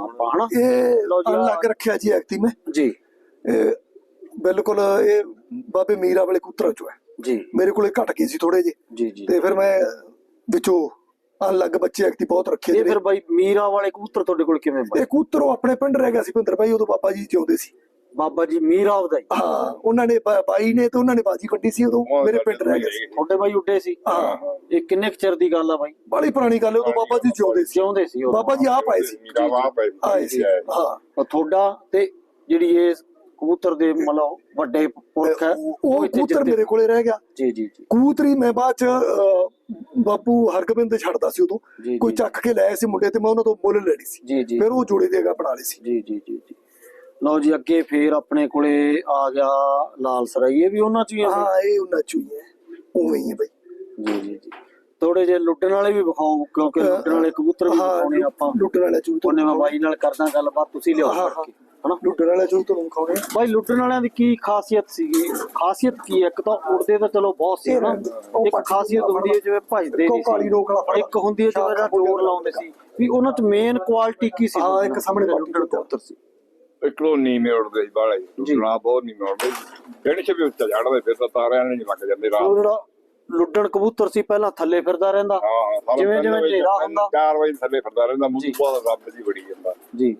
ਆਪਾਂ ਹਨਾ ਇਹ ਅਲੱਗ ਰੱਖਿਆ ਜੀ ਐਕਤੀ ਮੈਂ। ਜੀ। ਬਿਲਕੁਲ ਇਹ ਬਾਬੇ ਮੀਰਾ ਵਾਲੇ ਕੂਤਰਾਂ ਚੋਂ ਹੈ। ਜੀ। ਮੇਰੇ ਕੋਲੇ ਘਟ ਗਏ ਸੀ ਥੋੜੇ ਜੀ ਜੀ। ਤੇ ਫਿਰ ਮੈਂ ਵਿੱਚੋਂ ਅਲੱਗ ਬੱਚੇ ਐਕਤੀ ਬਹੁਤ ਰੱਖੇ ਜਿਹੜੇ ਫਿਰ ਬਾਈ ਮੀਰਾ ਵਾਲੇ ਕਬੂਤਰ ਤੁਹਾਡੇ ਕੋਲ ਕਿਵੇਂ ਬਾਈ ਇਹ ਕੂਤਰ ਉਹ ਆਪਣੇ ਪਿੰਡ ਰਹਿ ਗਿਆ ਸੀ ਭਿੰਦਰ ਭਾਈ ਉਦੋਂ ਬਾਬਾ ਜੀ ਜਿਉਂਦੇ ਸੀ। ਬਾਬਾ ਜੀ ਮੀਰਾ ਦਾ ਹੀ ਹਾਂ ਉਹਨਾਂ ਨੇ ਬਾ- ਬਾਈ ਨੇ ਤੇ ਉਹਨਾਂ ਨੇ ਬਾਜੀ ਕੱਢੀ ਸੀ ਉਦੋਂ ਉਹ ਮੇਰੇ ਪਿੰਡ ਰਹਿ ਗਿਆ ਸੀ। ਤੁਹਾਡੇ ਬਾਈ ਉੱਡੇ ਸੀ। ਹਾਂ। ਇਹ ਕਿੰਨੇ ਕੁ ਚਿਰ ਦੀ ਗੱਲ ਆ ਬਾਈ? ਬੜੀ ਪੁਰਾਣੀ ਗੱਲ ਹੈ ਉਦੋਂ ਬਾਬਾ ਜੀ ਜਿਉਂਦੇ ਸੀ। ਜਿਉਂਦੇ ਸੀ ਉਹ ਬਾਬਾ ਜੀ ਆਪ ਆਏ ਸੀ। ਮੀਰਾ ਵਾਹ ਪਏ ਆਏ ਸੀ। ਹਾਂ। ਉਹ ਤੁਹਾਡਾ ਤੇ ਜਿਹੜੀ ਇਹ ਕਬੂਤਰ ਦੇ ਮਤਲਬ ਵੱਡੇ ਪੁਰਖ ਹੈ ਉਹ ਇੱਥੇ ਕੂਤਰ ਜਿੱਤੇ- ਮੇਰੇ ਕੋਲੇ ਰਹਿ ਗਿਆ। ਜੀ ਜੀ ਜੀ। ਕੂਤਰੀ ਮੈਂ ਬਾਅਦ ਚ ਅਹ, ਬਾਪੂ ਹਰਗੋਬਿੰਦ ਦੇ ਛੱਡਦਾ ਸੀ ਉਦੋਂ। ਜੀ, ਕੋਈ ਜੀ। ਚੱਕ ਕੇ ਲਿਆਏ ਸੀ ਮੁੰਡੇ ਤੇ ਮੈਂ ਉਹਨਾਂ ਤੋਂ ਮੁੱਲ ਲੈਣੀ ਸੀ। ਜੀ ਜੀ। ਫਿਰ ਉਹ ਜੋੜੇ ਦੇਗਾ ਬਣਾ ਲਈ ਸੀ। ਜੀ ਜੀ ਜੀ ਜੀ। ਲਓ ਜੀ ਅੱਗੇ ਫੇਰ ਆਪਣੇ ਕੋਲੇ ਆ ਗਿਆ ਲਾਲ ਸਰਾਈ। ਇਹ ਵੀ ਉਹਨਾਂ ਚ ਹੀ ਆ ਹਾਂ ਇਹ ਉਹਨਾਂ ਚੋਂ ਹੀ ਹੈ। ਉਵੇਂ ਹੀ ਹੈ ਬਈ। ਜੀ ਜੀ ਜੀ। ਥੋੜੇ ਜੇ ਲੁੱਟਣ ਵਾਲੇ ਵੀ ਵਿਖਾਓ ਕਿਉਂਕਿ ਲੁੱਟਣ ਵਾਲੇ ਕਬੂਤਰ ਵੀ ਵਿਖਾਉਣੇ ਆਪਾਂ। ਲੁੱਟਣ ਵਾਲੇ ਚੋਂ ਉਹਨੇ ਮੈਂ ਬਾਈ ਨਾਲ ਕਰਦਾ ਗੱਲਬਾਤ ਤੁਸੀਂ ਲਿਆਓ ਹਾਂ, ਕਰਕੇ ਹਨਾ? ਲੁੱਟਣ ਵਾਲੇ ਚੋਂ ਤੁਹਾਨੂੰ ਖਾਣੇ ਬਾਈ ਲੁੱਟਣ ਵਾਲਿਆਂ ਦੀ ਕੀ ਖਾਸੀਅਤ ਸੀਗੀ? ਖਾਸੀਅਤ ਕੀ ਹੈ? ਇੱਕ ਤਾਂ ਉੜਦੇ ਤਾਂ ਚਲੋ ਬਹੁਤ ਸੀ ਹਨਾ? ਇੱਕ ਖਾਸੀਅਤ ਹੁੰਦੀ ਹੈ ਜਿਵੇਂ ਭਜਦੇ ਨਹੀਂ ਸੀ। ਇੱਕ ਹੁੰਦੀ ਹੈ ਜਿਵੇਂ ਜਿਹੜਾ ਜ਼ੋਰ ਲਾਉਂਦੇ ਸੀ। ਵੀ ਉਹਨਾਂ ਚ ਮੇਨ ਕੁਆਲਿਟੀ ਕੀ ਸੀ ਹਾਂ, ਇੱਕ ਸਾਹਮਣੇ ਲੁੱਟਣ ਕਬੂਤਰ ਸੀ। ਇਕਲੋ ਨੀਵੇਂ ਉੜਦੇ ਜੀ ਸੁਣਾ ਬਹੁਤ ਨੀਵੇਂ ਉੜਦੇ ਦਿਨ ਚ ਵੀ ਉੱਤੇ ਚੜਦੇ ਫਿਰ ਤਾਂ ਤਾਰਿਆਂ ਨੂੰ ਲੱਗ ਜਾਂਦੇ ਰਾਤ ਉਹ ਜਿਹੜਾ ਲੁੱਟਣ ਕਬੂਤਰ ਸੀ ਪਹਿਲਾਂ ਥੱਲੇ ਫਿਰਦਾ ਰਹਿੰਦਾ। ਹਾਂ ਜਿਵੇਂ- ਤਿੰਨ ਜਿਵੇਂ ਵਜੇ- ਹਨੇਰਾ ਹੁੰਦਾ। 4 ਵਜੇ ਥੱਲੇ ਫਿਰਦਾ ਰਹਿੰਦਾ ਜੀ। ਮੂੰਹ ਬਾਦ ਰੱਬ ਦੀ ਬੜੀ ਜਾਂਦਾ। ਜੀ।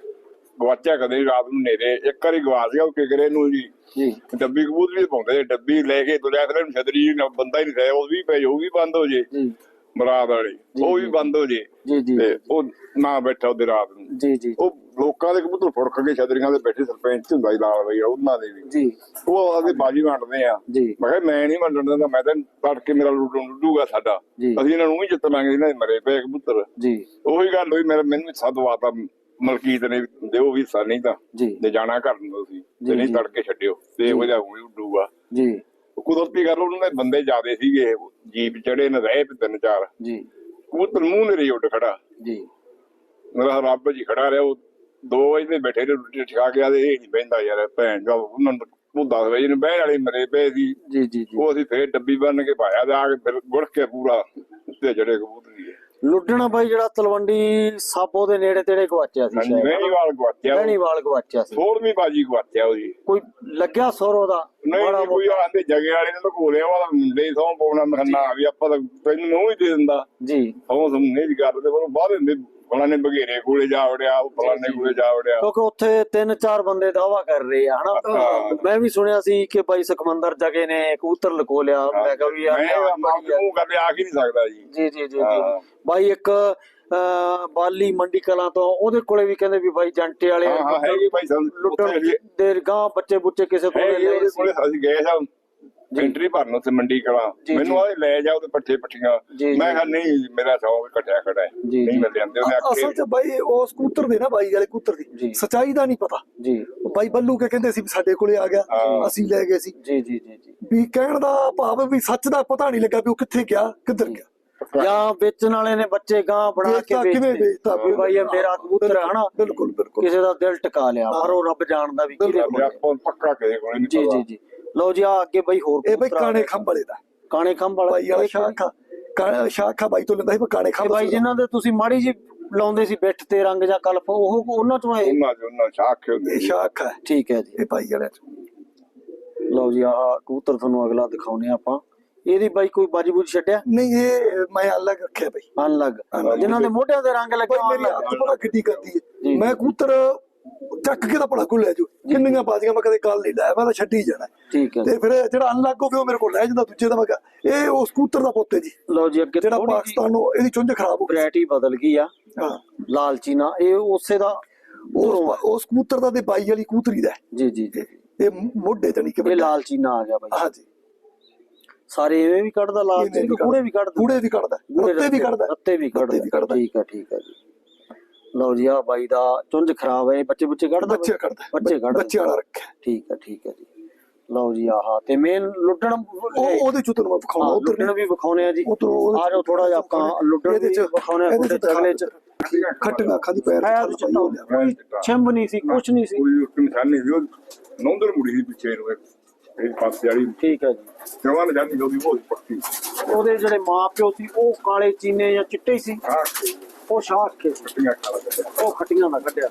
ਗਵਾਚਿਆ ਕਦੇ ਨੀ ਰਾਤ ਨੂੰ ਨੇਰੇ ਇੱਕ ਵਾਰੀ ਗਵਾਚ ਗਿਆ ਉਹ ਕਿਗਰੇ ਨੂੰ ਜੀ। ਜੀ। ਡੱਬੀ ਕਬੂਤ ਵੀ ਪਾਉਂਦੇ ਡੱਬੀ ਲੈ ਕੇ ਤੁਰਿਆ ਫਿਰ ਇਹਨੂੰ ਛਤਰੀ ਨਾ ਬੰਦਾ ਹੀ ਨਹੀਂ ਰਿਹਾ ਉਹ ਵੀ ਉਹ ਵੀ ਬੰਦ ਹੋ ਜੇ। ਜੀ। ਬਰਾਤ ਵਾਲੀ ਉਹ ਵੀ ਬੰਦ ਹੋ ਜੇ। ਜੀ ਜੀ। ਤੇ ਉਹ ਨਾ ਬੈਠਾ ਉਹਦੇ ਰਾਤ ਨੂੰ। ਜੀ ਜੀ। ਉਹ ਲੋਕਾਂ ਦੇ ਕਬੂਤਰ ਫੁੜਕ ਕੇ ਛਤਰੀਆਂ ਦੇ ਬੈਠੇ ਸਰਪੰਚ ਹੁੰਦਾ ਹੀ ਲਾਲ ਬਈ ਉਹਨਾਂ ਦੇ ਵੀ। ਜੀ। ਉਹ ਆਦੇ ਬਾਜੀ ਵੰਡਦੇ ਆ। ਜੀ। ਮੈਂ ਕਿਹਾ ਮੈਂ ਨਹੀਂ ਮੰਨਣ ਦਿੰਦਾ ਮੈਂ ਤਾਂ ਤੜਕੇ ਮੇਰਾ ਲੁੱਟੂ ਲੁੱਟੂਗਾ ਸਾਡਾ। ਅਸੀਂ ਇਹਨਾਂ ਨੂੰ ਵੀ ਜਿੱਤ ਲਾਂਗੇ ਇਹਨਾਂ ਦੇ ਮਰੇ ਪਏ ਕਬੂਤਰ। ਜੀ। ਉਹੀ ਗੱਲ ਹੋਈ ਮੇਰੇ ਮੈਨੂੰ ਸਦਵਾਤਾ ਮਲਕੀਤ ਨੇ ਦਿਓ ਵੀ ਸਾ ਨਹੀਂ ਤਾਂ। ਤੇ ਜਾਣਾ ਘਰ ਨੂੰ ਜੀ, ਤੇ ਨਹੀਂ। ਤੜਕੇ ਛੱਡਿਓ। ਤੇ ਉਹ ਜਾ ਹੋਈ ਉੱਡੂਗਾ। ਜੀ। ਉਹ ਕੁਦਰਤੀ ਗੱਲ ਉਹਨਾਂ ਦੇ ਬੰਦੇ ਜ਼ਿਆਦੇ ਸੀਗੇ ਜੀਪ ਚੜੇ ਨੇ ਰਹੇ ਤਿੰਨ ਚਾਰ। ਜੀ। ਕਬੂਤਰ ਮੂੰਹ ਨੇ ਰਹੀ ਉੱਡ ਖੜਾ। ਜੀ। ਮੇਰਾ ਰੱਬ ਜੀ ਖੜਾ ਰਿਹਾ ਉਹ 2 ਵਜੇ ਦੇ ਬੈਠੇ ਨੇ ਰੋਟੀ ਠਾ ਕੇ ਆਦੇ ਇਹ ਨਹੀਂ ਬਹਿੰਦਾ ਯਾਰ ਭੈਣ ਜੋ ਉਹਨਾਂ ਨੂੰ ਉਹ 10 ਵਜੇ ਨੂੰ ਬਹਿਣ ਵਾਲੇ ਮਰੇ ਪਏ ਸੀ। ਜੀ ਜੀ ਜੀ। ਉਹ ਅਸੀਂ ਫੇਰ ਡੱਬੀ ਬੰਨ ਕੇ ਪਾਇਆ ਤੇ ਆ ਕੇ ਫਿਰ ਗੁੜ ਕੇ ਪੂਰਾ ਉੱਤੇ ਜੜੇ ਕਬੂਤਰੀ ਲੁੱਟਣਾ ਬਾਈ ਜਿਹੜਾ ਤਲਵੰਡੀ ਸਾਬੋ ਦੇ ਨੇੜੇ ਤੇੜੇ ਗਵਾਚਿਆ ਸੀ ਸ਼ਾਇਦ। ਵੇਣੀਵਾਲ ਗਵਾਚਿਆ ਬਹਿਣੀਵਾਲ ਗਵਾਚਿਆ ਸੀ। 16ਵੀਂ ਬਾਜੀ ਗਵਾਚਿਆ ਉਹਦੀ। ਕੋਈ ਲੱਗਿਆ ਸੁਰ ਉਹਦਾ? ਨਹੀਂ ਜੀ, ਕੋਈ? ਆਂਦੇ ਜਗੇ ਵਾਲੇ ਨੇ ਤਾਂ ਕੋਲੇ ਵਾਲਾ ਮੁੰਡੇ ਸੌਂ ਪਾਉਣਾ ਮਖੰਨਾ ਵੀ ਆਪਾਂ ਤਾਂ ਤੈਨੂੰ ਨੂੰ ਹੀ ਦੇ ਦਿੰਦਾ। ਜੀ। ਸੌਂ ਸੁਣਨੇ ਦੀ ਗੱਲ ਤੇ ਪਰ ਬਾਹਰ ਹੁੰਦੇ ਫਲਾਣੇ ਬਗੇਰੇ ਕੋਲੇ ਜਾ ਵੜਿਆ ਉਹ ਫਲਾਣੇ ਕੋਲੇ ਜਾ ਵੜਿਆ। ਕਿਉਂਕਿ ਉੱਥੇ ਤਿੰਨ ਚਾਰ ਬੰਦੇ ਦਾਵਾ ਕਰ ਰਹੇ ਆ ਹਨਾ। ਮੈਂ ਵੀ ਸੁਣਿਆ ਸੀ ਕਿ ਬਾਈ ਸੁਖਮੰਦਰ ਜਗੇ ਨੇ ਕਬੂਤਰ ਲਕੋ ਲਿਆ। ਮੈਂ ਕਿਹਾ ਵੀ ਯਾਰ ਮੂੰਹ ਕਰਦੇ ਆ ਹੀ ਨਹੀਂ ਸਕਦਾ ਜੀ। ਜੀ ਜੀ ਜੀ ਬਾਈ ਇੱਕ ਬਾਲੀ ਮੰਡੀ ਕਲਾਂ ਤੋਂ ਉਹਦੇ ਕੋਲੇ ਵੀ ਕਹਿੰਦੇ ਵੀ ਬਾਈ ਜੰਟੇ ਵਾਲੇ ਲੁੱਟਣ ਦੇ ਗਾਂ ਬੱਚੇ ਬੁੱਚੇ ਕਿਸੇ ਕੋਲੇ ਸੀ। ਅਸੀਂ ਗਏ ਸਾਂ। ਐਂਟਰੀ ਭਰਨ ਉੱਥੇ ਮੰਡੀ ਕਲਾ। ਮੈਨੂੰ। ਆਏ ਲੈ ਜਾ ਉਹਦੇ ਪੱਠੇ ਪੱਠੀਆਂ। ਮੈਂ। ਕਿਹਾ ਨਹੀਂ ਮੇਰਾ ਸ਼ੌਂਕ ਇਕੱਠਿਆ ਖੜਾ ਹੈ। ਨਹੀਂ ਜੀ। ਮਿਲ ਜਾਂਦੇ ਉਹਨੇ ਅਸਲ ਆਖੇ ਚ ਬਾਈ ਉਸ ਕੂਤਰ ਦੇ ਨਾ ਬਾਈ ਵਾਲੇ ਕੂਤਰ। ਦੀ। ਸਚਾਈ ਦਾ ਨਹੀਂ ਪਤਾ। ਜੀ। ਉਹ ਬਾਈ ਬੱਲੂ ਕੇ ਕਹਿੰਦੇ ਸੀ ਵੀ ਸਾਡੇ ਕੋਲੇ ਆ ਗਿਆ। ਅਸੀਂ ਲੈ ਗਏ ਸੀ। ਜੀ ਜੀ ਜੀ ਜੀ। ਵੀ ਕਹਿਣ ਦਾ ਭਾਵ ਵੀ ਸੱਚ ਦਾ ਪਤਾ ਨਹੀਂ ਲੱਗਾ ਵੀ ਉਹ ਕਿੱਥੇ ਗਿਆ ਕਿੱਧਰ ਗਿਆ। ਜਾਂ ਵੇਚਣ ਵਾਲੇ ਨੇ ਬੱਚੇ ਗਾਂ ਬਣਾ ਕੇ ਵੇਚਤਾ ਕਿਵੇਂ ਵੇਚਦੇ ਵੇਚਤਾ? ਵੀ ਬਾਈ ਇਹ ਮੇਰਾ ਕਬੂਤਰ ਹੈ ਹਨਾ ਬਿਲਕੁਲ ਬਿਲਕੁਲ। ਕਿਸੇ ਦਾ ਦਿਲ ਟਿਕਾ ਲਿਆ ਪਰ ਉਹ ਰੱਬ ਜਾਣਦਾ ਵੀ ਕਿਹਦੇ ਕੋਲ ਹੈ। ਆਪਾਂ ਪੱਕਾ ਕਿਸੇ ਕੋਲੇ ਨਹੀਂ ਜੀ ਜੀ ਜੀ। ਲਓ ਜੀ ਆ ਅੱਗੇ ਬਾਈ ਹੋਰ ਇਹ ਬਾਈ ਕਬੂਤਰ ਆ ਕਾਣੇ ਗਏ। ਖੰਭ ਵਾਲੇ ਦਾ। ਕਾਣੇ ਖੰਭ ਵਾਲਾ ਬਾਈ ਵਾਲਾ ਸ਼ਾਖਾ ਕਾਣਾ ਸ਼ਾਖਾ ਬਾਈ ਤੋਂ ਲੈਂਦਾ ਸੀ ਪਰ ਕਾਣੇ ਇਹ ਖੰਭ ਬਾਈ। ਜਿਨ੍ਹਾਂ ਦੇ ਤੁਸੀਂ ਮਾੜੀ ਜੀ ਲਾਉਂਦੇ ਸੀ ਬਿੱਠ ਤੇ ਰੰਗ ਜਾਂ ਕਲਪ ਉਹ ਉਹਨਾਂ ਚੋਂ ਇਹ ਉਹਨਾਂ ਚ ਉਹਨਾਂ ਸ਼ਾਖ ਹੁੰਦੇ ਇਹ ਸ਼ਾਖਾ ਹੈ। ਠੀਕ ਹੈ ਜੀ। ਇਹ ਬਾਈ ਵਾਲੇ। ਲਓ ਜੀ ਆਹ ਕਬੂਤਰ ਤੁਹਾਨੂੰ ਅਗਲਾ ਦਿਖਾਉਨੇ ਆਪਾਂ। ਇਹਦੀ ਬਾਈ ਕੋਈ ਬਾਜੀ ਬੂਜੀ ਛੱਡਿਆ? ਨਹੀਂ ਇਹ ਮੈਂ ਅਲੱਗ ਰੱਖਿਆ ਬਾਈ। ਅਨਲੱਗ। ਜਿਨ੍ਹਾਂ ਦੇ ਮੋਢਿਆਂ ਦੇ ਰੰਗ ਲੱਗੇ ਬਾਈ ਮੇਰੀ ਹੱਥ ਬੜਾ ਕਿੱਡੀ ਕਰਦੀ ਜੀ। ਹੈ ਮੈਂ ਕੂਤਰ ਚੱਕ ਕੇ ਤਾਂ ਪੜਾ ਕੋ ਲੈ ਜੂ ਕਿੰਨੀਆਂ ਬਾਜ਼ੀਆਂ ਮੈਂ ਕਦੇ ਕੱਲ ਨਹੀਂ ਲਾਇਆ ਮੈਂ ਤਾਂ ਛੱਡੀ ਜਾਣਾ। ਠੀਕ ਹੈ। ਤੇ ਫਿਰ ਜਿਹੜਾ ਅਨਲੱਗ ਹੋਵੇ ਉਹ ਮੇਰੇ ਕੋਲ ਲੈ ਜਾਂਦਾ ਦੂਜੇ ਦਾ ਮੈਂ ਕਿਹਾ ਇਹ ਉਸ ਕੂਤਰ ਦਾ ਪੁੱਤ ਹੈ ਜੀ। ਲਓ ਜੀ ਅੱਗੇ ਜਿਹੜਾ ਪਾਕਿਸਤਾਨ ਨੂੰ ਇਹਦੀ ਚੁੰਝ ਖਰਾਬ ਹੋ ਗਈ ਵੈਰਾਈਟੀ ਬਦਲ ਗਈ ਆ। ਹਾਂ। ਲਾਲਚੀ ਨਾ ਇਹ ਉਸੇ ਦਾ ਉਸ ਕੂਤਰ ਦਾ ਤੇ ਬਾਈ ਵਾਲੀ ਕੂਤਰੀ ਦਾ ਹੈ। ਜੀ ਜੀ ਜੀ। ਇਹ ਮੋਢੇ ਤੇ ਨਹੀਂ ਕਿ ਇਹ ਲਾਲਚੀ ਨਾ ਆ ਗਿਆ ਬਾਈ। ਹਾਂਜੀ ਸਾਰੇ ਐਵੇਂ ਵੀ ਕੱਢਦਾ ਲਾਲਚੀ ਕੂੜੇ ਵੀ ਕੱਢਦਾ। ਕੂੜੇ ਵੀ ਕੱਢਦਾ। ਰੱਤੇ ਵੀ ਕੱਢਦਾ। ਰੱਤੇ ਵੀ ਕੱਢਦਾ। ਠੀਕ ਹੈ ਠੀਕ ਹੈ ਜੀ। ਲਓ ਜੀ ਆ ਬਾਈ ਦਾ ਚੁੰਝ ਖਰਾਬ ਹੈ ਬੱਚੇ ਬੱਚੇ ਕੱਢਦਾ ਬੱਚੇ ਕੱਢਦਾ ਬੱਚੇ ਕੱਢਦਾ। ਬੱਚੇ ਵਾਲਾ ਰੱਖਿਆ। ਠੀਕ ਹੈ ਠੀਕ ਹੈ ਜੀ। ਲਓ ਜੀ ਆਹ ਤੇ ਮੇਨ ਲੁੱਟਣ ਉਹ ਉਹਦੇ ਚ ਤੁਹਾਨੂੰ ਵਿਖਾਉਣਾ ਉਧਰ ਲੁੱਟਣ ਵੀ ਵਿਖਾਉਣੇ ਆ ਜੀ। ਆ ਜਾਓ ਥੋੜਾ ਜਿਹਾ ਆਪਾਂ ਲੁੱਟਣ ਵੀ ਵਿਖਾਉਣੇ ਆ ਤੁਹਾਡੇ ਚਗਲੇ ਚ ਖੱਟੀਆਂ ਅੱਖਾਂ ਦੀ ਪੈਰ ਆ। ਛੰਬ ਨਹੀਂ ਸੀ ਕੁਛ ਨਹੀਂ ਸੀ। ਕੋਈ ਨਿਸ਼ਾਨੀ ਸੀ ਉਹ ਨੌਂਦਰ ਮੁੜੀ ਸੀ ਪਿੱਛੇ ਨੂੰ ਇੱਕ ਇਹ ਪਾਸੇ ਵਾਲੀ। ਠੀਕ ਹੈ ਜੀ। ਜਵਾਨ ਜਾਂਦੀ ਉਹਦੀ ਬਹੁਤ ਪੱਕੀ। ਉਹਦੇ ਜਿਹੜੇ ਮਾਂ ਪਿਓ ਸੀ ਉਹ ਕਾਲੇ ਚੀਨੇ ਜਾਂ ਚਿੱਟੇ ਸੀ। ਹਾਂ ਉਹ ਸ਼ਾਖ ਕੇ ਉਹ ਖੱਟੀਆਂ ਦਾ ਕੱਢਿਆ।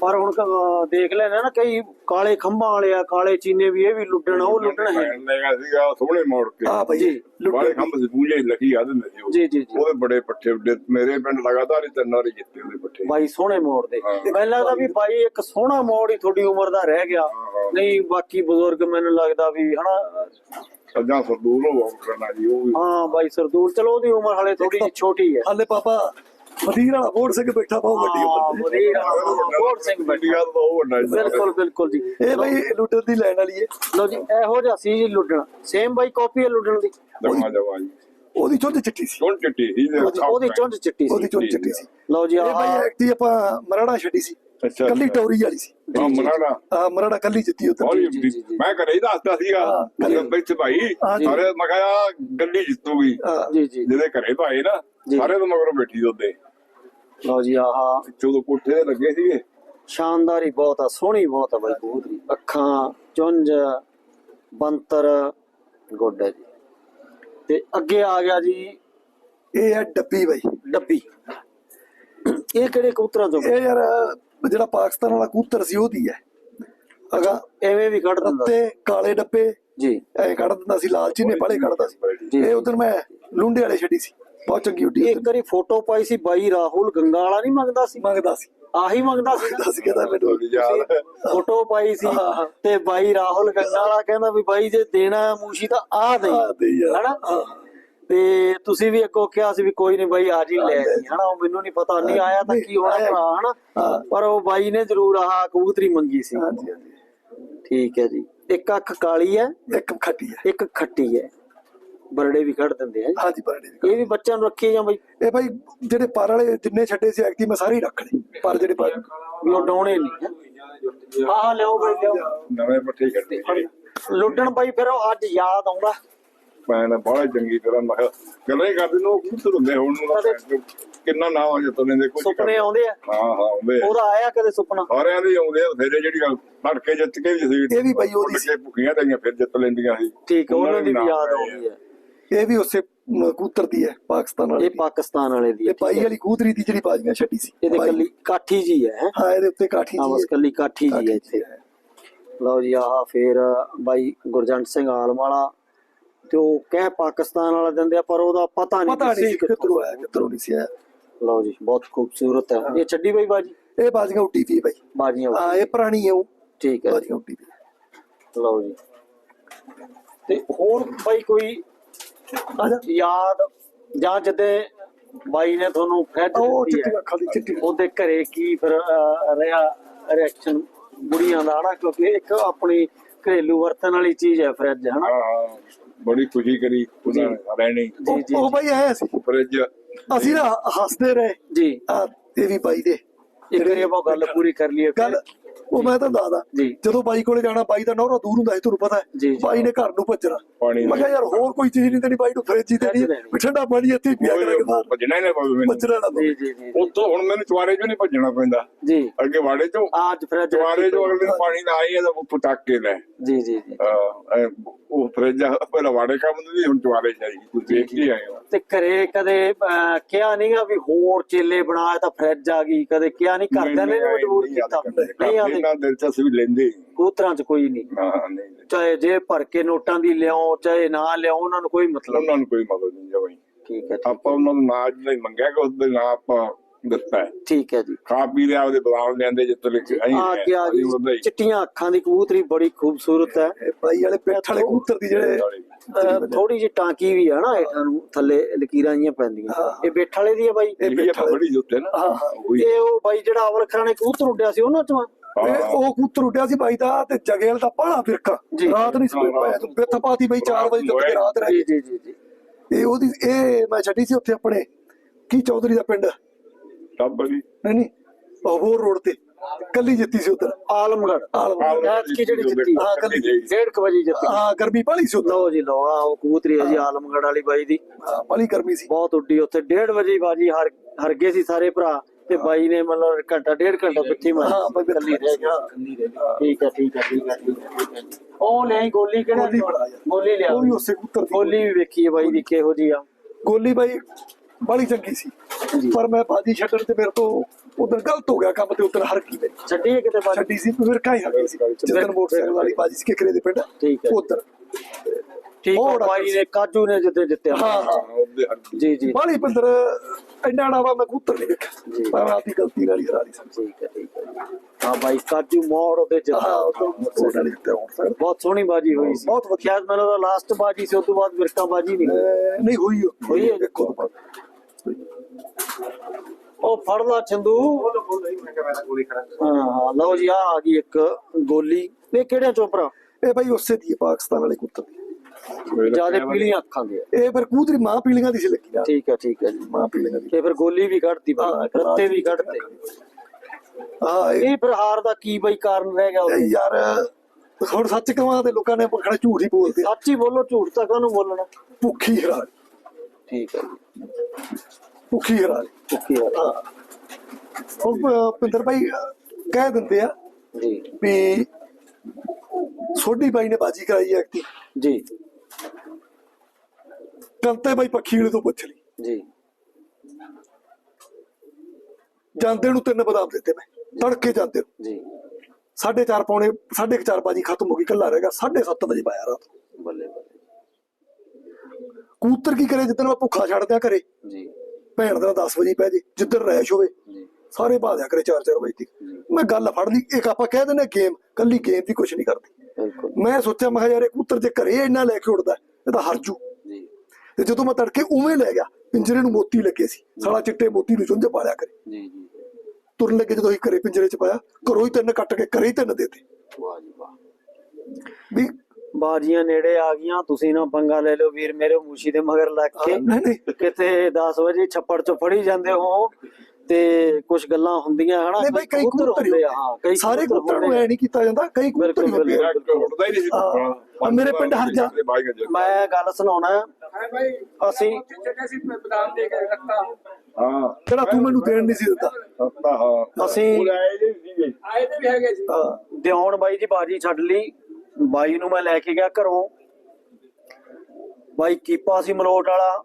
ਪਰ ਹੁਣ ਕ- ਦੇਖ ਲੈਣਾ ਨਾ ਕਈ ਕਾਲੇ ਖੰਭਾਂ ਵਾਲੇ ਆ ਕਾਲੇ ਚੀਨੇ ਵੀ ਇਹ ਵੀ ਲੁੱਟਣ ਉਹ ਲੁੱਟਣ ਹੈ ਲੈਗਾ ਸੀਗਾ ਸੋਹਣੇ ਮੋੜ ਕੇ। ਆ ਭਾਈ। ਜੀ, ਬਾਲੇ ਲੁੱਟੇ ਖੰਭ ਸੀ ਪੂਜੇ ਲੱਗੀ ਆ ਦਿੰਦੇ ਸੀ ਉਹ। ਜੀ ਜੀ ਜੀ। ਉਹਦੇ ਬੜੇ ਪੱਠੇ ਮੇਰੇ ਪਿੰਡ ਲਗਾਤਾਰ ਹੀ ਤਿੰਨ ਵਾਰੀ ਜਿੱਤੇ ਉਹਦੇ ਪੱਠੇ। ਬਾਈ ਸੋਹਣੇ ਮੋੜ ਦੇ। ਹਾਂ। ਮੈਨੂੰ ਲੱਗਦਾ ਵੀ ਬਾਈ ਇੱਕ ਸੋਹਣਾ ਮੋੜ ਹੀ ਤੁਹਾਡੀ ਉਮਰ ਦਾ ਰਹਿ ਗਿਆ। ਹਾਂ। ਨਹੀਂ ਬਾਕੀ ਬਜ਼ੁਰਗ ਮੈਨੂੰ ਲੱਗਦਾ ਵੀ ਹਨਾ ਸੱਜਾ ਸਰਦੂਰ ਨੂੰ ਵਾਕ ਕਰਨਾ ਜੀ ਉਹ ਵੀ। ਹਾਂ ਬਾਈ ਸਰਦੂਲ ਚਲੋ ਉਹਦੀ ਉਮਰ ਹਲੇ ਥੋੜੀ ਜਿਹੀ ਛੋਟੀ ਹੈ। ਹਾਲੇ ਪਾਪਾ ਮਦੀਰ ਵਾਲਾ ਬੋੜ ਸਿੰਘ ਬੈਠਾ ਬਹੁਤ ਵੱਡੀ ਹਾਂ, ਉਮਰ ਦੇ। ਵਾਲਾ ਬੋੜ ਸਿੰਘ ਬੈਠਾ। ਇੰਡੀਆ ਬਹੁਤ ਵੱਡਾ ਜੀ। ਬਿਲਕੁਲ ਬਿਲਕੁਲ ਜੀ। ਇਹ ਭਾਈ ਲੁੱਟਣ ਦੀ ਲੈਣ ਵਾਲੀ ਹੈ ਲੋ ਜੀ ਇਹੋ ਜਿਹਾ ਸੀ ਜੀ ਲੁੱਟਣ। ਸੇਮ ਬਾਈ ਕਾਪੀ ਹੈ ਲੁੱਟਣ ਦੀ। ਜਮਾ ਜਮਾ ਜੀ। ਉਹਦੀ ਚੁੰਝ ਚਿੱਟੀ ਸੀ। ਚੁਣ ਚਿੱਟੀ ਸੀ ਉਹਦੀ- ਉਹਦੀ ਚੁੰਝ ਚਿੱਟੀ ਉਹਦੀ ਸੀ ਚੁੰਝ ਚਿੱਟੀ ਸੀ। ਲਓ ਜੀ ਇਹ ਆਹ ਭਾਈ ਐਕਟੀ ਆਪਾਂ ਮਰਾੜਾ ਛੱਡੀ ਸੀ। ਅੱਛਾ ਕੱਲੀ ਟੌਰੀ ਵਾਲੀ ਸੀ। ਹਾਂ ਮਰਾਣਾ ਆ ਮਰਾੜਾ। ਕੱਲੀ ਜਿੱਤੀ ਉਧਰ। ਮੈਂ ਘਰੇ ਹੀ ਦੱਸਦਾ ਸੀਗਾ ਹਾਂ, ਮੈਂ ਬੈਠੇ ਭਾਈ ਹਾਂ। ਸਾਰੇ ਮੈਂ ਕਿਹਾ ਗੱਡੀ ਜਿੱਤੂਗੀ। ਜੀ ਜੀ। ਜਿਹਦੇ ਘਰੇ ਭਾਈ ਨਾ। ਸਾਰੇ ਤੋਂ ਮਗਰੋਂ ਬੈਠੀ ਉਹਦੇ। ਲਓ ਜੀ ਆਹ। ਚੋਦੋਂ ਕੋਠੇ ਤੇ ਲੱਗੇ ਸੀਗੇ। ਸ਼ਾਨਦਾਰੀ ਬਹੁਤ ਆ ਸੋਹਣੀ ਬਹੁਤ ਆ ਬਾਈ ਕਬੂਤਰੀ ਅੱਖਾਂ ਚੁੰਝ ਬੰਤਰ ਗੁੱਡ ਹੈ ਜੀ। ਤੇ ਅੱਗੇ ਆ ਗਿਆ ਜੀ। ਇਹ ਹੈ ਡੱਬੀ ਬਾਈ। ਡੱਬੀ। ਇਹ ਕਿਹੜੇ ਕਬੂਤਰਾਂ ਤੋਂ ਇਹ ਯਾਰ ਜਿਹੜਾ ਪਾਕਿਸਤਾਨ ਵਾਲਾ ਕੂਤਰ ਸੀ ਉਹਦੀ ਹੈ। ਅਗਾ ਐਵੇਂ ਵੀ ਕੱਢ ਦਿੰਦਾ ਤੇ ਕਾਲੇ ਡੱਬੇ ਜੀ। ਐ ਕੱਢ ਦਿੰਦਾ ਸੀ ਲਾਲ ਚੀਨੇ ਪਾਲੇ ਕੱਢਦਾ ਸੀ। ਇਹ ਉਧਰ ਮੈਂ ਲੁੰਡੇ ਵਾਲੇ ਛੱਡੀ ਸੀ। ਬਹੁਤ ਚੰਗੀ ਉੱਡੀ ਇੱਕ ਵਾਰੀ ਫੋਟੋ ਪਾਈ ਸੀ ਬਾਈ ਰਾਹੁਲ ਗੰਗਾ ਵਾਲਾ ਨਹੀਂ ਮੰਗਦਾ ਸੀ? ਮੰਗਦਾ ਸੀ। ਆਹੀ ਮੰਗਦਾ ਸੀ ਨਾ? ਦੱਸ ਕਹਿੰਦਾ ਮੈਨੂੰ ਯਾਦ। ਫੋਟੋ ਪਾਈ ਸੀ। ਤੇ ਬਾਈ ਰਾਹੁਲ ਗੰਗਾ ਵਾਲਾ ਕਹਿੰਦਾ ਵੀ ਬਾਈ ਜੇ ਦੇਣਾ ਮੂਸ਼ੀ ਤਾਂ ਆ ਦੇ। ਹਨਾ। ਤੇ ਤੁਸੀਂ ਵੀ ਅੱਗੋਂ ਕਿਹਾ ਸੀ ਵੀ ਕੋਈ ਨਹੀਂ ਬਾਈ ਅੱਜ ਹੀ ਲੈ ਜੀ ਹਨਾ? ਉਹ ਮੈਨੂੰ ਨਹੀਂ ਪਤਾ ਨਹੀਂ ਆਇਆ ਤਾਂ ਕੀ ਹੋਣਾ। ਭਰਾ ਹਨਾ। ਪਰ ਉਹ ਬਾਈ ਨੇ ਜ਼ਰੂਰ ਆਹ ਕਬੂਤਰੀ ਮੰਗੀ ਸੀ। ਹਾਂਜੀ ਹਾਂਜੀ। ਠੀਕ ਹੈ ਜੀ। ਇੱਕ ਅੱਖ ਕਾਲੀ ਹੈ ਇੱਕ ਖੱਟੀ ਹੈ। ਇੱਕ ਖੱਟੀ ਹੈ। ਬਰੜੇ ਵੀ ਕੱਢ ਦਿੰਦੇ ਆ ਹਾਂਜੀ ਪਰੜੇ ਦੀ ਇਹ ਵੀ ਬੱਚਿਆਂ ਨੂੰ ਰੱਖੀਏ ਜਾਂ ਬਾਈ? ਇਹ ਭਾਈ ਜਿਹੜੇ ਪਰ ਵਾਲੇ ਜਿੰਨੇ ਛੱਡੇ ਸੀ ਐਕਟੀ ਮੈਂ ਸਾਰੇ ਹੀ ਰੱਖ ਲਏ। ਪਰ ਜਿਹੜੇ ਪਰ ਵੀ ਉਹ ਡਾਉਣੇ ਨਹੀਂ ਹੈਂ। ਹਾਂ ਹਾਂ ਲਿਓ ਬਾਈ ਲਿਓ ਨਵੇਂ ਪੱਠੇ ਕੱਢੇ। ਲੁੱਟਣ ਬਾਈ ਫਿਰ ਉਹ ਅੱਜ ਯਾਦ ਆਉਂਦਾ। ਮੈਂ ਨਾ ਬੜਾ ਚੰਗੀ ਤਰ੍ਹਾਂ ਮੈਂ ਕਿਹਾ ਗੱਲਾਂ ਹੀ ਕਰਦੇ ਨੂੰ ਕੁੱਤ ਹੁੰਦੇ ਹੁਣ ਨੂੰ ਕਿੰਨਾ ਨਾਮ ਆ ਜਿੱਤੋਂ ਦੇ ਕੁਝ ਸੁਪਨੇ ਆਉਂਦੇ ਆ ਹਾਂ ਹਾਂ ਆਉਂਦੇ ਆ। ਉਹਦਾ ਆਇਆ ਕਦੇ ਸੁਪਨਾ ਸਾਰਿਆਂ ਦੇ ਹੀ ਆਉਂਦੇ ਆ ਬਥੇਰੇ ਜਿਹੜੀ ਗੱਲ ਤੜਕੇ ਜਿੱਤ ਕੇ ਵੀ ਸੀ ਇਹ ਵੀ ਬਾਈ ਉਹਦੀ ਬੱਚੇ ਭੁੱਖੀਆਂ ਤਈਆਂ ਫਿਰ ਜਿੱਤ ਲੈਂਦੀਆਂ ਸੀ ਠੀਕ ਹੈ ਉਹਨਾਂ ਦੀ ਵੀ ਯਾਦ ਆਉਂਦੀ ਹੈ ਇਹ ਵੀ ਉਸੇ ਕੂਤਰ ਦੀ ਹੈ ਪਾਕਿਸਤਾਨ ਵਾਲੀ ਇਹ ਪਾਕਿਸਤਾਨ ਵਾਲੇ ਦੀ ਇਹ ਹੈ ਪਾਈ ਵਾਲੀ ਕੂਤਰੀ ਦੀ ਜਿਹੜੀ ਬਾਜੀਆਂ ਛੱਡੀ ਸੀ ਇਹਦੇ ਪਾਈ। ਕੱਲੀ ਕਾਠੀ ਜੀ ਹੈ ਹੈਂ? ਹਾਂ ਇਹਦੇ ਉੱਤੇ ਕਾਠੀ ਹਾਂ ਜੀ ਬਸ ਹੈ। ਕੱਲੀ ਕਾਠੀ ਜੀ ਹੈ ਇੱਥੇ। ਲਓ ਜੀ ਆਹ ਫੇਰ ਬਾਈ ਗੁਰਜੰਟ ਸਿੰਘ ਆਲਮ ਵਾਲਾ ਤੇ ਉਹ ਕਹਿ ਪਾਕਿਸਤਾਨ ਵਾਲਾ ਦਿੰਦੇ ਆ ਪਰ ਉਹਦਾ ਪਤਾ ਨਹੀਂ ਪਤਾ ਨਹੀਂ ਸੀ ਕਿੱਥੋਂ। ਆਇਆ ਕਿੱਧਰੋਂ ਨਹੀਂ ਸੀ ਆਇਆ। ਲਓ ਜੀ ਬਹੁਤ ਖੂਬਸੂਰਤ ਹੈ। ਇਹ ਛੱਡੀ ਬਾਈ ਬਾਜੀ? ਇਹ ਬਾਜੀਆਂ ਉੱਡੀ ਪਈ ਬਾਈ। ਬਾਜੀਆਂ ਹਾਂ ਇਹ ਪੁਰਾਣੀ ਹੈ ਉਹ। ਠੀਕ ਹੈ। ਬਾਜੀਆਂ ਉੱਡੀ ਪਈ ਲਓ ਜੀ। ਤੇ ਹੋਰ ਬਾਈ ਕੋਈ ਯਾਦ ਜਾਂ ਜਦੇ ਬਾਈ ਨੇ ਤੁਹਾਨੂੰ ਉਹ ਦਿੱਤੀ ਚਿੱਟੀ ਹੈ? ਅੱਖਾਂ ਦੀ ਚਿੱਟੀ ਉਹਦੇ ਘਰੇ ਕੀ ਫਿਰ ਅਹ, ਰਿਹਾ ਰਿਐਕਸ਼ਨ ਬੁੜੀਆਂ ਦਾ ਹਨਾ? ਕਿਉਂਕਿ ਇੱਕ ਆਪਣੀ ਘਰੇਲੂ ਵਰਤਨ ਵਾਲੀ ਚੀਜ਼ ਹੈ ਫਰਿੱਜ ਹਨਾ? ਹਾਂ। ਬੜੀ ਖੁਸ਼ੀ ਕਰੀ ਉਹਨਾਂ ਨੇ ਰਹਿਣੀ। ਉਹ- ਉਹ ਬਾਈ ਆਇਆ ਸੀ ਫਰਿੱਜ ਅਸੀਂ ਨਾ ਹੱਸਦੇ ਰਹੇ। ਜੀ। ਆ ਇਹ ਵੀ ਬਾਈ ਦੇ। ਇੱਕ ਵਾਰੀ ਆਪਾਂ ਗੱਲ ਪੂਰੀ ਕਰ ਲਈਏ ਫਿਰ। ਗੱਲ ਉਹ ਮੈਂ ਤਾਂ ਦੱਸਦਾ। ਜੀ। ਜਦੋਂ ਬਾਈ ਕੋਲੇ ਜਾਣਾ ਬਾਈ ਦਾ ਨੌਰਾ ਦੂਰ ਹੁੰਦਾ ਸੀ ਤੁਹਾਨੂੰ ਪਤਾ ਜੀ, ਹੈ। ਜੀ। ਬਾਈ ਨੇ ਘਰ ਨੂੰ ਭੱਜਣਾ। ਪਾਣੀ ਮੈਂ ਕਿਹਾ ਯਾਰ ਹੋਰ ਕੋਈ ਚੀਜ਼ ਨਹੀਂ ਦੇਣੀ ਬਾਈ ਨੂੰ ਫਰਿੱਜ ਹੀ ਦੇਣੀ ਹੈ। ਵੀ ਠੰਡਾ ਪਾਣੀ ਇੱਥੇ ਹੀ ਪੀਆ ਕਰਾਂਗੇ ਬਾਹਰ। ਭੱਜਣਾ ਹੀ ਨਾ ਪਵੇ ਮੈਨੂੰ। ਭੱਜਣਾ ਨਾ ਪਵੇ। ਜੀ ਜੀ ਜੀ ਉੱਥੋਂ ਹੁਣ ਮੈਨੂੰ ਚਵਾਰੇ ਚੋਂ ਨਹੀਂ ਭੱਜਣਾ ਪੈਂਦਾ। ਜੀ। ਅੱਗੇ ਵਾੜੇ ਚੋਂ। ਅੱਜ ਫਰਿੱਜ ਚਵਾਰੇ ਚੋਂ ਅਗਲੇ ਦਿਨ ਪਾਣੀ ਨਾ ਆਈ ਤਾਂ ਉੱਥੋਂ ਟੱਕ ਕੇ ਲੈ। ਜੀ ਜੀ ਜੀ। ਅਹ, ਉਹ ਫਰਿੱਜ ਆ, ਪਹਿਲਾਂ ਵਾੜੇ ਕੰਮ ਸੀ ਹੁਣ ਚਵਾਰੇ ਚਾਹੀਦੀ ਤੁਸੀਂ ਦੇਖ ਕੇ ਆਏ ਹੋ। ਤੇ ਘਰੇ ਕਦੇ ਅਹ, ਕਿਹਾ ਨਹੀਂਗਾ ਵੀ ਹੋਰ ਚੇਲੇ ਬਣਾਇਆ ਤਾਂ ਫਰਿੱਜ ਆ ਗਈ ਕਦੇ ਕਿਹਾ ਨਹੀਂ ਕਰਦਿਆਂ ਨੇ ਇਹਨੂੰ ਮਜਬੂਰ ਕੀਤਾ? ਨਹੀਂ ਆਉਂਦੇ ਨਾ ਦਿਲਚਸਪੀ ਲੈਂਦੇ ਕੂਤਰਾਂ ਚ ਕੋਈ ਨਹੀਂ। ਨਾ ਨਹੀਂ ਚਾਹੇ ਜੇ ਭਰ ਕੇ ਨੋਟਾਂ ਦੀ ਲਿਆਓ ਚਾਹੇ ਨਾ ਲਿਆਓ ਉਹਨਾਂ ਨੂੰ ਕੋਈ ਮਤਲਬ ਉਹਨਾਂ ਨੂੰ ਕੋਈ ਮਦਦ ਨਹੀਂ ਜਵਾਈ ਠੀਕ ਹੈ ਆਪਾਂ ਉਹਨਾਂ ਨੂੰ ਨਾ ਜਿਹੜਾ ਮੰਗਿਆ ਕਿ ਉਹਦੇ ਨਾਲ ਆਪਾਂ ਦਿੱਤਾ ਹੈ। ਠੀਕ ਹੈ ਜੀ। ਖਾ ਪੀ ਲਿਆ ਉਹਦੇ ਬਦਾਮ ਲੈਂਦੇ ਜਿੱਤ ਲਿਖ ਅਸੀਂ ਆ ਗਿਆ ਜੀ। ਹੀ। ਚਿੱਟੀਆਂ ਅੱਖਾਂ ਦੀ ਕਬੂਤਰੀ ਬੜੀ ਖੂਬਸੂਰਤ ਹੈ। ਇਹ ਬਾਈ ਵਾਲੇ ਪਿੱਠ ਵਾਲੇ ਕੂਤਰ ਦੀ ਜਿਹੜੇ ਥੋੜੀ ਜਿਹੀ ਟਾਂਕੀ ਵੀ ਆ ਨਾ ਹੇਠਾਂ ਨੂੰ ਥੱਲੇ ਲਕੀਰਾਂ ਜੀਆਂ ਪੈਂਦੀਆਂ। ਇਹ ਬੇਠ ਵਾਲੇ ਦੀ ਹੈ ਬਾਈ? ਇਹ ਆਪਾਂ ਬੜੀ ਜੁੱਤੇ ਨਾ। ਹਾਂ, ਇਹ ਉਹ। ਬਾਈ ਜਿਹੜਾ ਅਵਲ ਖਰਾਣੇ ਕਬੂਤਰ ਉੱਡਿਆ ਸੀ ਉਹਨਾਂ ਚੋਂ? ਉਹ ਕੂਤਰ ਉੱਡਿਆ ਸੀ ਬਾਈ ਦਾ ਤੇ ਜਗੇਲ ਦਾ ਪਾਲਾ ਫਿਰਕਾ। ਜੀ। ਰਾਤ ਨਹੀਂ ਸੀ ਪਾਇਆ ਤੂੰ ਬਿੱਥ ਪਾਤੀ ਬਈ 4 ਵਜੇ ਤੱਕ ਰਾਤ ਰਹਿ ਜੀ ਜੀ ਜੀ ਜੀ। ਇਹ ਉਹਦੀ ਇਹ ਮੈਂ ਛੱਡੀ ਸੀ ਉੱਥੇ ਆਪਣੇ ਕੀ ਚੌਧਰੀ ਦਾ ਪਿੰਡ? ਸਭ ਬੜੀ। ਨਹੀਂ ਨਹੀਂ ਉਹ ਹੋਰ ਰੋਡ ਤੇ ਕੱਲੀ ਜਿੱਤੀ ਸੀ ਉਧਰ ਆਲਮਗੜ ਆਲਮ ਐਤ ਕੀ ਜਿਹੜੀ ਜਿੱਤੀ ਹਾਂ, ਕੱਲੀ। ਡੇਢ ਕੁ ਵਜੇ ਜਿੱਤੀ। ਹਾਂ ਗਰਮੀ ਪਾਲੀ ਸੀ ਉਧਰ। ਜੀ ਲਓ ਆ ਉਹ ਕਬੂਤਰੀ ਹੈ। ਜੀ ਆਲਮਗੜ ਵਾਲੀ ਬਾਈ ਦੀ। ਪਾਲੀ ਗਰਮੀ ਸੀ। ਬਹੁਤ ਉੱਡੀ ਉੱਥੇ। ਡੇਢ ਵਜੇ ਹੀ ਬਾਜੀ ਹਰ ਹਰ ਗਏ ਸੀ ਸਾਰੇ ਭਰਾ ਤੇ ਬਾਈ ਨੇ ਮਤਲਬ ਘੰਟਾ ਡੇਢ ਘੰਟਾ ਪਿੱਛੇ ਮਾਰੀ। ਹਾਂ, ਬਈ ਕੱਲੀ ਰਹਿ ਗਿਆ। ਠੀਕ ਹੈ ਠੀਕ ਹੈ ਠੀਕ ਹੈ ਠੀਕ। ਉਹ ਲੈ ਗੋਲੀ ਕਿਹੜਾ। ਗੋਲੀ ਲਿਆ। ਉਹ ਵੀ ਉਸੇ ਕੂਤਰ ਦੀ ਗੋਲੀ ਵੀ ਵੇਖੀ ਹੈ ਬਾਈ ਦੀ ਕਿਹੋ ਜੀ ਆ। ਗੋਲੀ ਬਾਈ ਬੜੀ ਚੰਗੀ ਸੀ। ਪਰ ਮੈਂ ਬਾਜੀ ਛੱਡਣ ਤੇ ਮੇਰੇ ਤੋਂ ਉਦੋਂ ਗਲਤ ਹੋ ਗਿਆ ਕੰਮ ਤੇ ਉਦੋਂ ਹਰ ਕੀ ਗਈ ਛੱਡੀ ਹੈ ਕਿਤੇ ਬਾਜੀ? ਛੱਡੀ ਸੀ ਫਿਰ ਕਾਈ ਹਰ ਗਈ ਸੀ। ਜਿੱਦਣ ਮੋਟਰਸਾਈਕਲ ਵਾਲੀ ਬਾਜੀ ਸੀ ਕਿਕਰੇ ਦੇ ਪਿੰਡ ਠੀਕ ਹੈ। ਉਦੋਂ ਠੀਕ ਹੈ ਬਾਈ ਨੇ ਕਾਜੂ ਨੇ ਜਿੱਤੇ। ਜਿੱਤਿਆ ਹਾਂ। ਹਾਂ ਉਹਦੇ ਹਰ ਜੀ ਜੀ। ਬਾਲੀ ਪਿੰਦਰ ਇੰਨਾ ਨਾਵਾ ਮੈਂ ਕਬੂਤਰ ਨਹੀਂ ਜੀ। ਵੇਖਿਆ ਪਰ ਆਪਦੀ ਗਲਤੀ ਨਾਲ ਹੀ ਹਰਾ ਲਈ ਸੀ। ਠੀਕ ਹੈ ਠੀਕ ਹੈ। ਹਾਂ ਬਾਈ ਕਾਜੂ ਮੋੜ ਉਹਦੇ ਜਿੱਤਿਆ ਬਹੁਤ ਸੋਹਣੀ ਬਾਜੀ ਹੋਈ ਸੀ। ਬਹੁਤ ਵਧੀਆ। ਮੈਨੂੰ ਲਾਸਟ ਬਾਜੀ ਸੀ ਉਸ ਤੋਂ ਬਾਅਦ ਵਿਰਕਾ ਬਾਜੀ ਨਹੀਂ ਨਹੀਂ ਹੋਈ ਹੋਈ ਹੈ। ਦੇਖੋ ਉਹ ਫੜ ਲਾ ਚੰਦੂ ਹਾਂ ਹਾਂ ਲਓ ਜੀ ਆ ਆ ਗਈ ਇੱਕ ਗੋਲੀ। ਇਹ ਕਿਹੜੇ ਚੋਪਰਾ ਇਹ ਭਾਈ ਉਸੇ ਦੀ ਹੈ ਪਾਕਿਸਤਾਨ ਵਾਲੇ ਕੁੱਤੇ ਦੀ। ਜਿਆਦੇ ਪੀਲੀਆਂ ਅੱਖਾਂ ਦੇ ਆ। ਇਹ ਫਿਰ ਕੂਦਰੀ ਮਾਂ ਪੀਲੀਆਂ ਦੀ ਸੀ ਲੱਗੀ ਠੀਕ ਹੈ ਠੀਕ ਹੈ ਜੀ। ਮਾਂ ਪੀਲੀਆਂ ਦੀ। ਤੇ ਫਿਰ ਗੋਲੀ ਵੀ ਕੱਢਤੀ ਇੱਕ ਰੱਤੇ ਵੀ ਕੱਢਤੇ। ਹਾਂ ਇਹ ਇਹ ਫਿਰ ਹਾਰ ਦਾ ਕੀ ਬਈ ਕਾਰਨ ਰਹਿ ਗਿਆ ਇਹ ਯਾਰ ਹੁਣ ਸੱਚ ਕਹਾਂ ਤੇ ਲੋਕਾਂ ਨੇ ਪਖੜਾ ਝੂਠ ਹੀ ਬੋਲਦੇ ਆ। ਸੱਚ ਹੀ ਬੋਲੋ ਝੂਠ ਤਾਂ ਕਾਹਨੂੰ ਬੋਲਣਾ? ਭੁੱਖੀ ਹਰਾ ਠੀਕ ਹੈ ਜੀ। ਭੁੱਖੀ ਹਰਾ ਯਾਰ ਹਾਂ ਹੁਣ ਪ- ਪਿੰਦਰ ਭਾਈ ਕਹਿ ਦਿੰਦੇ ਆ ਜੀ। ਵੀ ਸੋਢੀ ਬਾਈ ਨੇ ਬਾਜੀ ਕਰਾਈ ਐਕਤੀ ਜੀ। ਕੰਤੇ ਬਾਈ ਪੱਖੀ ਵਾਲੇ ਤੋਂ ਪੁੱਛ ਲਈ। ਜੀ। ਜਾਂਦੇ ਨੂੰ ਤਿੰਨ ਬਦਾਮ ਦਿੱਤੇ ਮੈਂ। ਤੜਕੇ ਜਾਂਦੇ ਨੂੰ। ਜੀ। ਸਾਢੇ ਚਾਰ ਪੌਣੇ ਸਾਢੇ ਕੁ ਚਾਰ ਬਾਜੀ ਖਤਮ ਹੋ ਗਈ ਕੱਲਾ ਰਹਿ ਗਿਆ। 7:30 ਵਜੇ ਪਾਇਆ ਰਾਤ ਬੱਲੇ ਬੱਲੇ। ਕੂਤਰ ਕੀ ਕਰੇ ਜਿੱਦਣ ਮੈਂ ਭੁੱਖਾ ਛੱਡ ਦਿਆਂ ਘਰੇ? ਜੀ। ਭੈਣ ਦਾ 10 ਵਜੇ ਪੈ ਜੇ ਜਿੱਦਣ ਰੈਸ਼ ਹੋਵੇ। ਜੀ। ਸਾਰੇ ਬਾਦਿਆ ਕਰੇ 4-4 ਵਜੇ ਤੱਕ। ਮੈਂ ਗੱਲ ਫੜ ਲਈ ਇੱਕ ਆਪਾਂ ਕਹਿ ਦਿੰਦੇ ਗੇਮ ਕੱਲੀ ਗੇਮ ਦੀ ਕੁਛ ਨਹੀਂ ਕਰਦੀ। ਮੈਂ ਸੋਚਿਆ ਮੈਂ ਯਾਰ ਇਹ ਕੂਤਰ ਜੇ ਘਰੇ ਇੰਨਾ ਲੈ ਕੇ ਉੱਡਦਾ ਇਹ ਤਾਂ ਹਰਜੂ ਜੀ। ਤੇ ਜਦੋਂ ਮੈਂ ਤੜਕੇ ਉਵੇਂ ਲੈ ਗਿਆ ਪਿੰਜਰੇ ਨੂੰ ਮੋਤੀ ਲੱਗੇ ਸੀ। ਸਾਲਾ ਚਿੱਟੇ ਮੋਤੀ ਨੂੰ ਚੁੰਝ ਪਾਲਿਆ ਕਰੇ। ਜੀ ਜੀ। ਤੁਰਨ ਲੱਗੇ ਜਦੋਂ ਅਸੀਂ ਘਰੇ ਪਿੰਜਰੇ 'ਚ ਪਾਇਆ ਘਰੋਂ ਹੀ ਤਿੰਨ ਕੱਟ ਕੇ ਘਰੇ ਹੀ ਤਿੰਨ ਦੇਤੇ। ਵਾਹ ਜੀ ਵਾਹ। ਵੀ ਬਾਜੀਆਂ ਨੇੜੇ ਆ ਗਈਆਂ ਤੁਸੀਂ ਨਾ ਪੰਗਾ ਲੈ ਲਓ ਵੀਰ ਮੇਰੇ ਮੂਸ਼ੀ ਦੇ ਮਗਰ ਲੱਗ ਕੇ। ਕਿਤੇ 10 ਵਜੇ ਛੱਪੜ ਚ ਫੜੀ ਜਾਂਦੇ ਹੋ। ਤੇ ਕੁਝ ਗੱਲਾਂ ਹੁੰਦੀਆਂ ਹਨਾ? ਨਹੀਂ ਬਈ ਕਈ ਕਬੂਤਰ ਹੁੰਦੇ ਆ ਹਾਂ ਕਈ ਸਾਰੇ ਕਬੂਤਰ ਨੂੰ ਐ ਨਹੀਂ ਕੀਤਾ ਜਾਂਦਾ ਕਈ ਕਬੂਤਰ ਹੁੰਦੇ ਆ। ਮੇਰਾ ਉੱਡਦਾ ਹੀ ਨਹੀਂ ਸੀ ਹਾਂ। ਆ ਮੇਰੇ ਪਿੰਡ ਹਰ ਜਾ- ਮੈਂ ਗੱਲ ਸੁਣਾਉਣਾ। ਹੈ ਭਾਈ ਅਸੀਂ ਚੱਕਿਆ ਸੀ ਬਦਾਮ ਦੇ ਕੇ ਰੱਖਤਾ। ਹਾਂ। ਜਿਹੜਾ ਤੂੰ ਮੈਨੂੰ ਦੇਣ ਨਹੀਂ ਸੀ ਦਿੱਤਾ? ਅਸੀਂ- ਆਏ ਤੇ ਵੀ ਹੈਗੇ ਸੀ। ਹਾਂ। ਦਿਉਣ ਬਾਈ ਦੀ ਬਾਜੀ ਛੱਡ ਲਈ। ਬਾਈ ਨੂੰ ਮੈਂ ਲੈ ਕੇ ਗਿਆ ਘਰੋਂ। ਬਾਈ ਕੀਪਾ ਸੀ ਮਲੋਟ ਵਾਲਾ।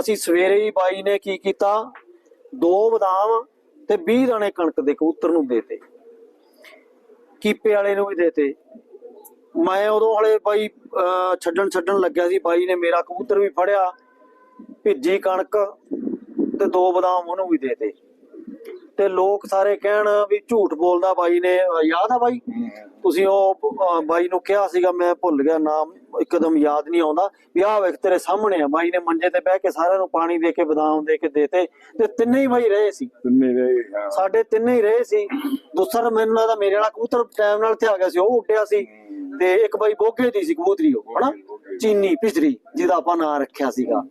ਅਸੀਂ ਸਵੇਰੇ ਹੀ ਬਾਈ ਨੇ ਕੀ ਕੀਤਾ? ਦੋ ਬਦਾਮ ਤੇ 20 ਦਾਣੇ ਕਣਕ ਦੇ ਕਬੂਤਰ ਨੂੰ ਦੇਤੇ। ਕੀਪੇ ਵਾਲੇ ਨੂੰ ਵੀ ਦੇਤੇ। ਮੈਂ ਉਦੋਂ ਹਲੇ ਬਾਈ ਅਹ, ਛੱਡਣ ਛੱਡਣ ਲੱਗਿਆ ਸੀ। ਬਾਈ ਨੇ ਮੇਰਾ ਕਬੂਤਰ ਵੀ ਫੜਿਆ ਭਿੱਜੀ ਕਣਕ ਤੇ ਦੋ ਬਦਾਮ ਉਹਨੂੰ ਵੀ ਦੇਤੇ। ਤੇ ਲੋਕ ਸਾਰੇ ਕਹਿਣ ਵੀ ਝੂਠ ਬੋਲਦਾ ਬਾਈ ਨੇ ਯਾਦ ਆ ਬਾਈ? ਤੁਸੀਂ ਉਹ ਬਾਈ ਨੂੰ ਕਿਹਾ ਸੀਗਾ ਮੈਂ ਭੁੱਲ ਗਿਆ ਨਾਮ ਇੱਕਦਮ ਯਾਦ ਨਹੀਂ ਆਉਂਦਾ। ਵੀ ਆਹ ਵੇਖ ਤੇਰੇ ਸਾਹਮਣੇ ਆ ਬਾਈ ਨੇ ਮੰਜੇ ਤੇ ਬਹਿ ਕੇ ਸਾਰਿਆਂ ਨੂੰ ਪਾਣੀ ਦੇ ਕੇ ਬਦਾਮ ਦੇ ਕੇ ਦੇਤੇ ਤੇ ਤਿੰਨੇ ਹੀ ਬਾਈ ਰਹੇ ਸੀ। ਤਿੰਨੇ ਰਹੇ ਸਾਡੇ ਤਿੰਨੇ ਹੀ ਰਹੇ ਸੀ। ਦੂਸਰਾ ਮੈਨੂੰ ਲੱਗਦਾ ਮੇਰੇ ਵਾਲਾ ਕਬੂਤਰ ਟਾਈਮ ਨਾਲ ਤੇ ਆ ਗਿਆ ਸੀ ਉਹ ਉੱਡਿਆ ਸੀ। ਤੇ ਇੱਕ ਬਾਈ ਬੋਗੇ ਦੀ ਸੀ ਕਬੂਤਰੀ ਉਹ ਹਨਾ? ਚੀਨੀ ਪਿਸਰੀ ਜਿਹਦਾ ਆਪਾਂ ਨਾਂ ਰੱਖਿਆ ਸੀਗਾ।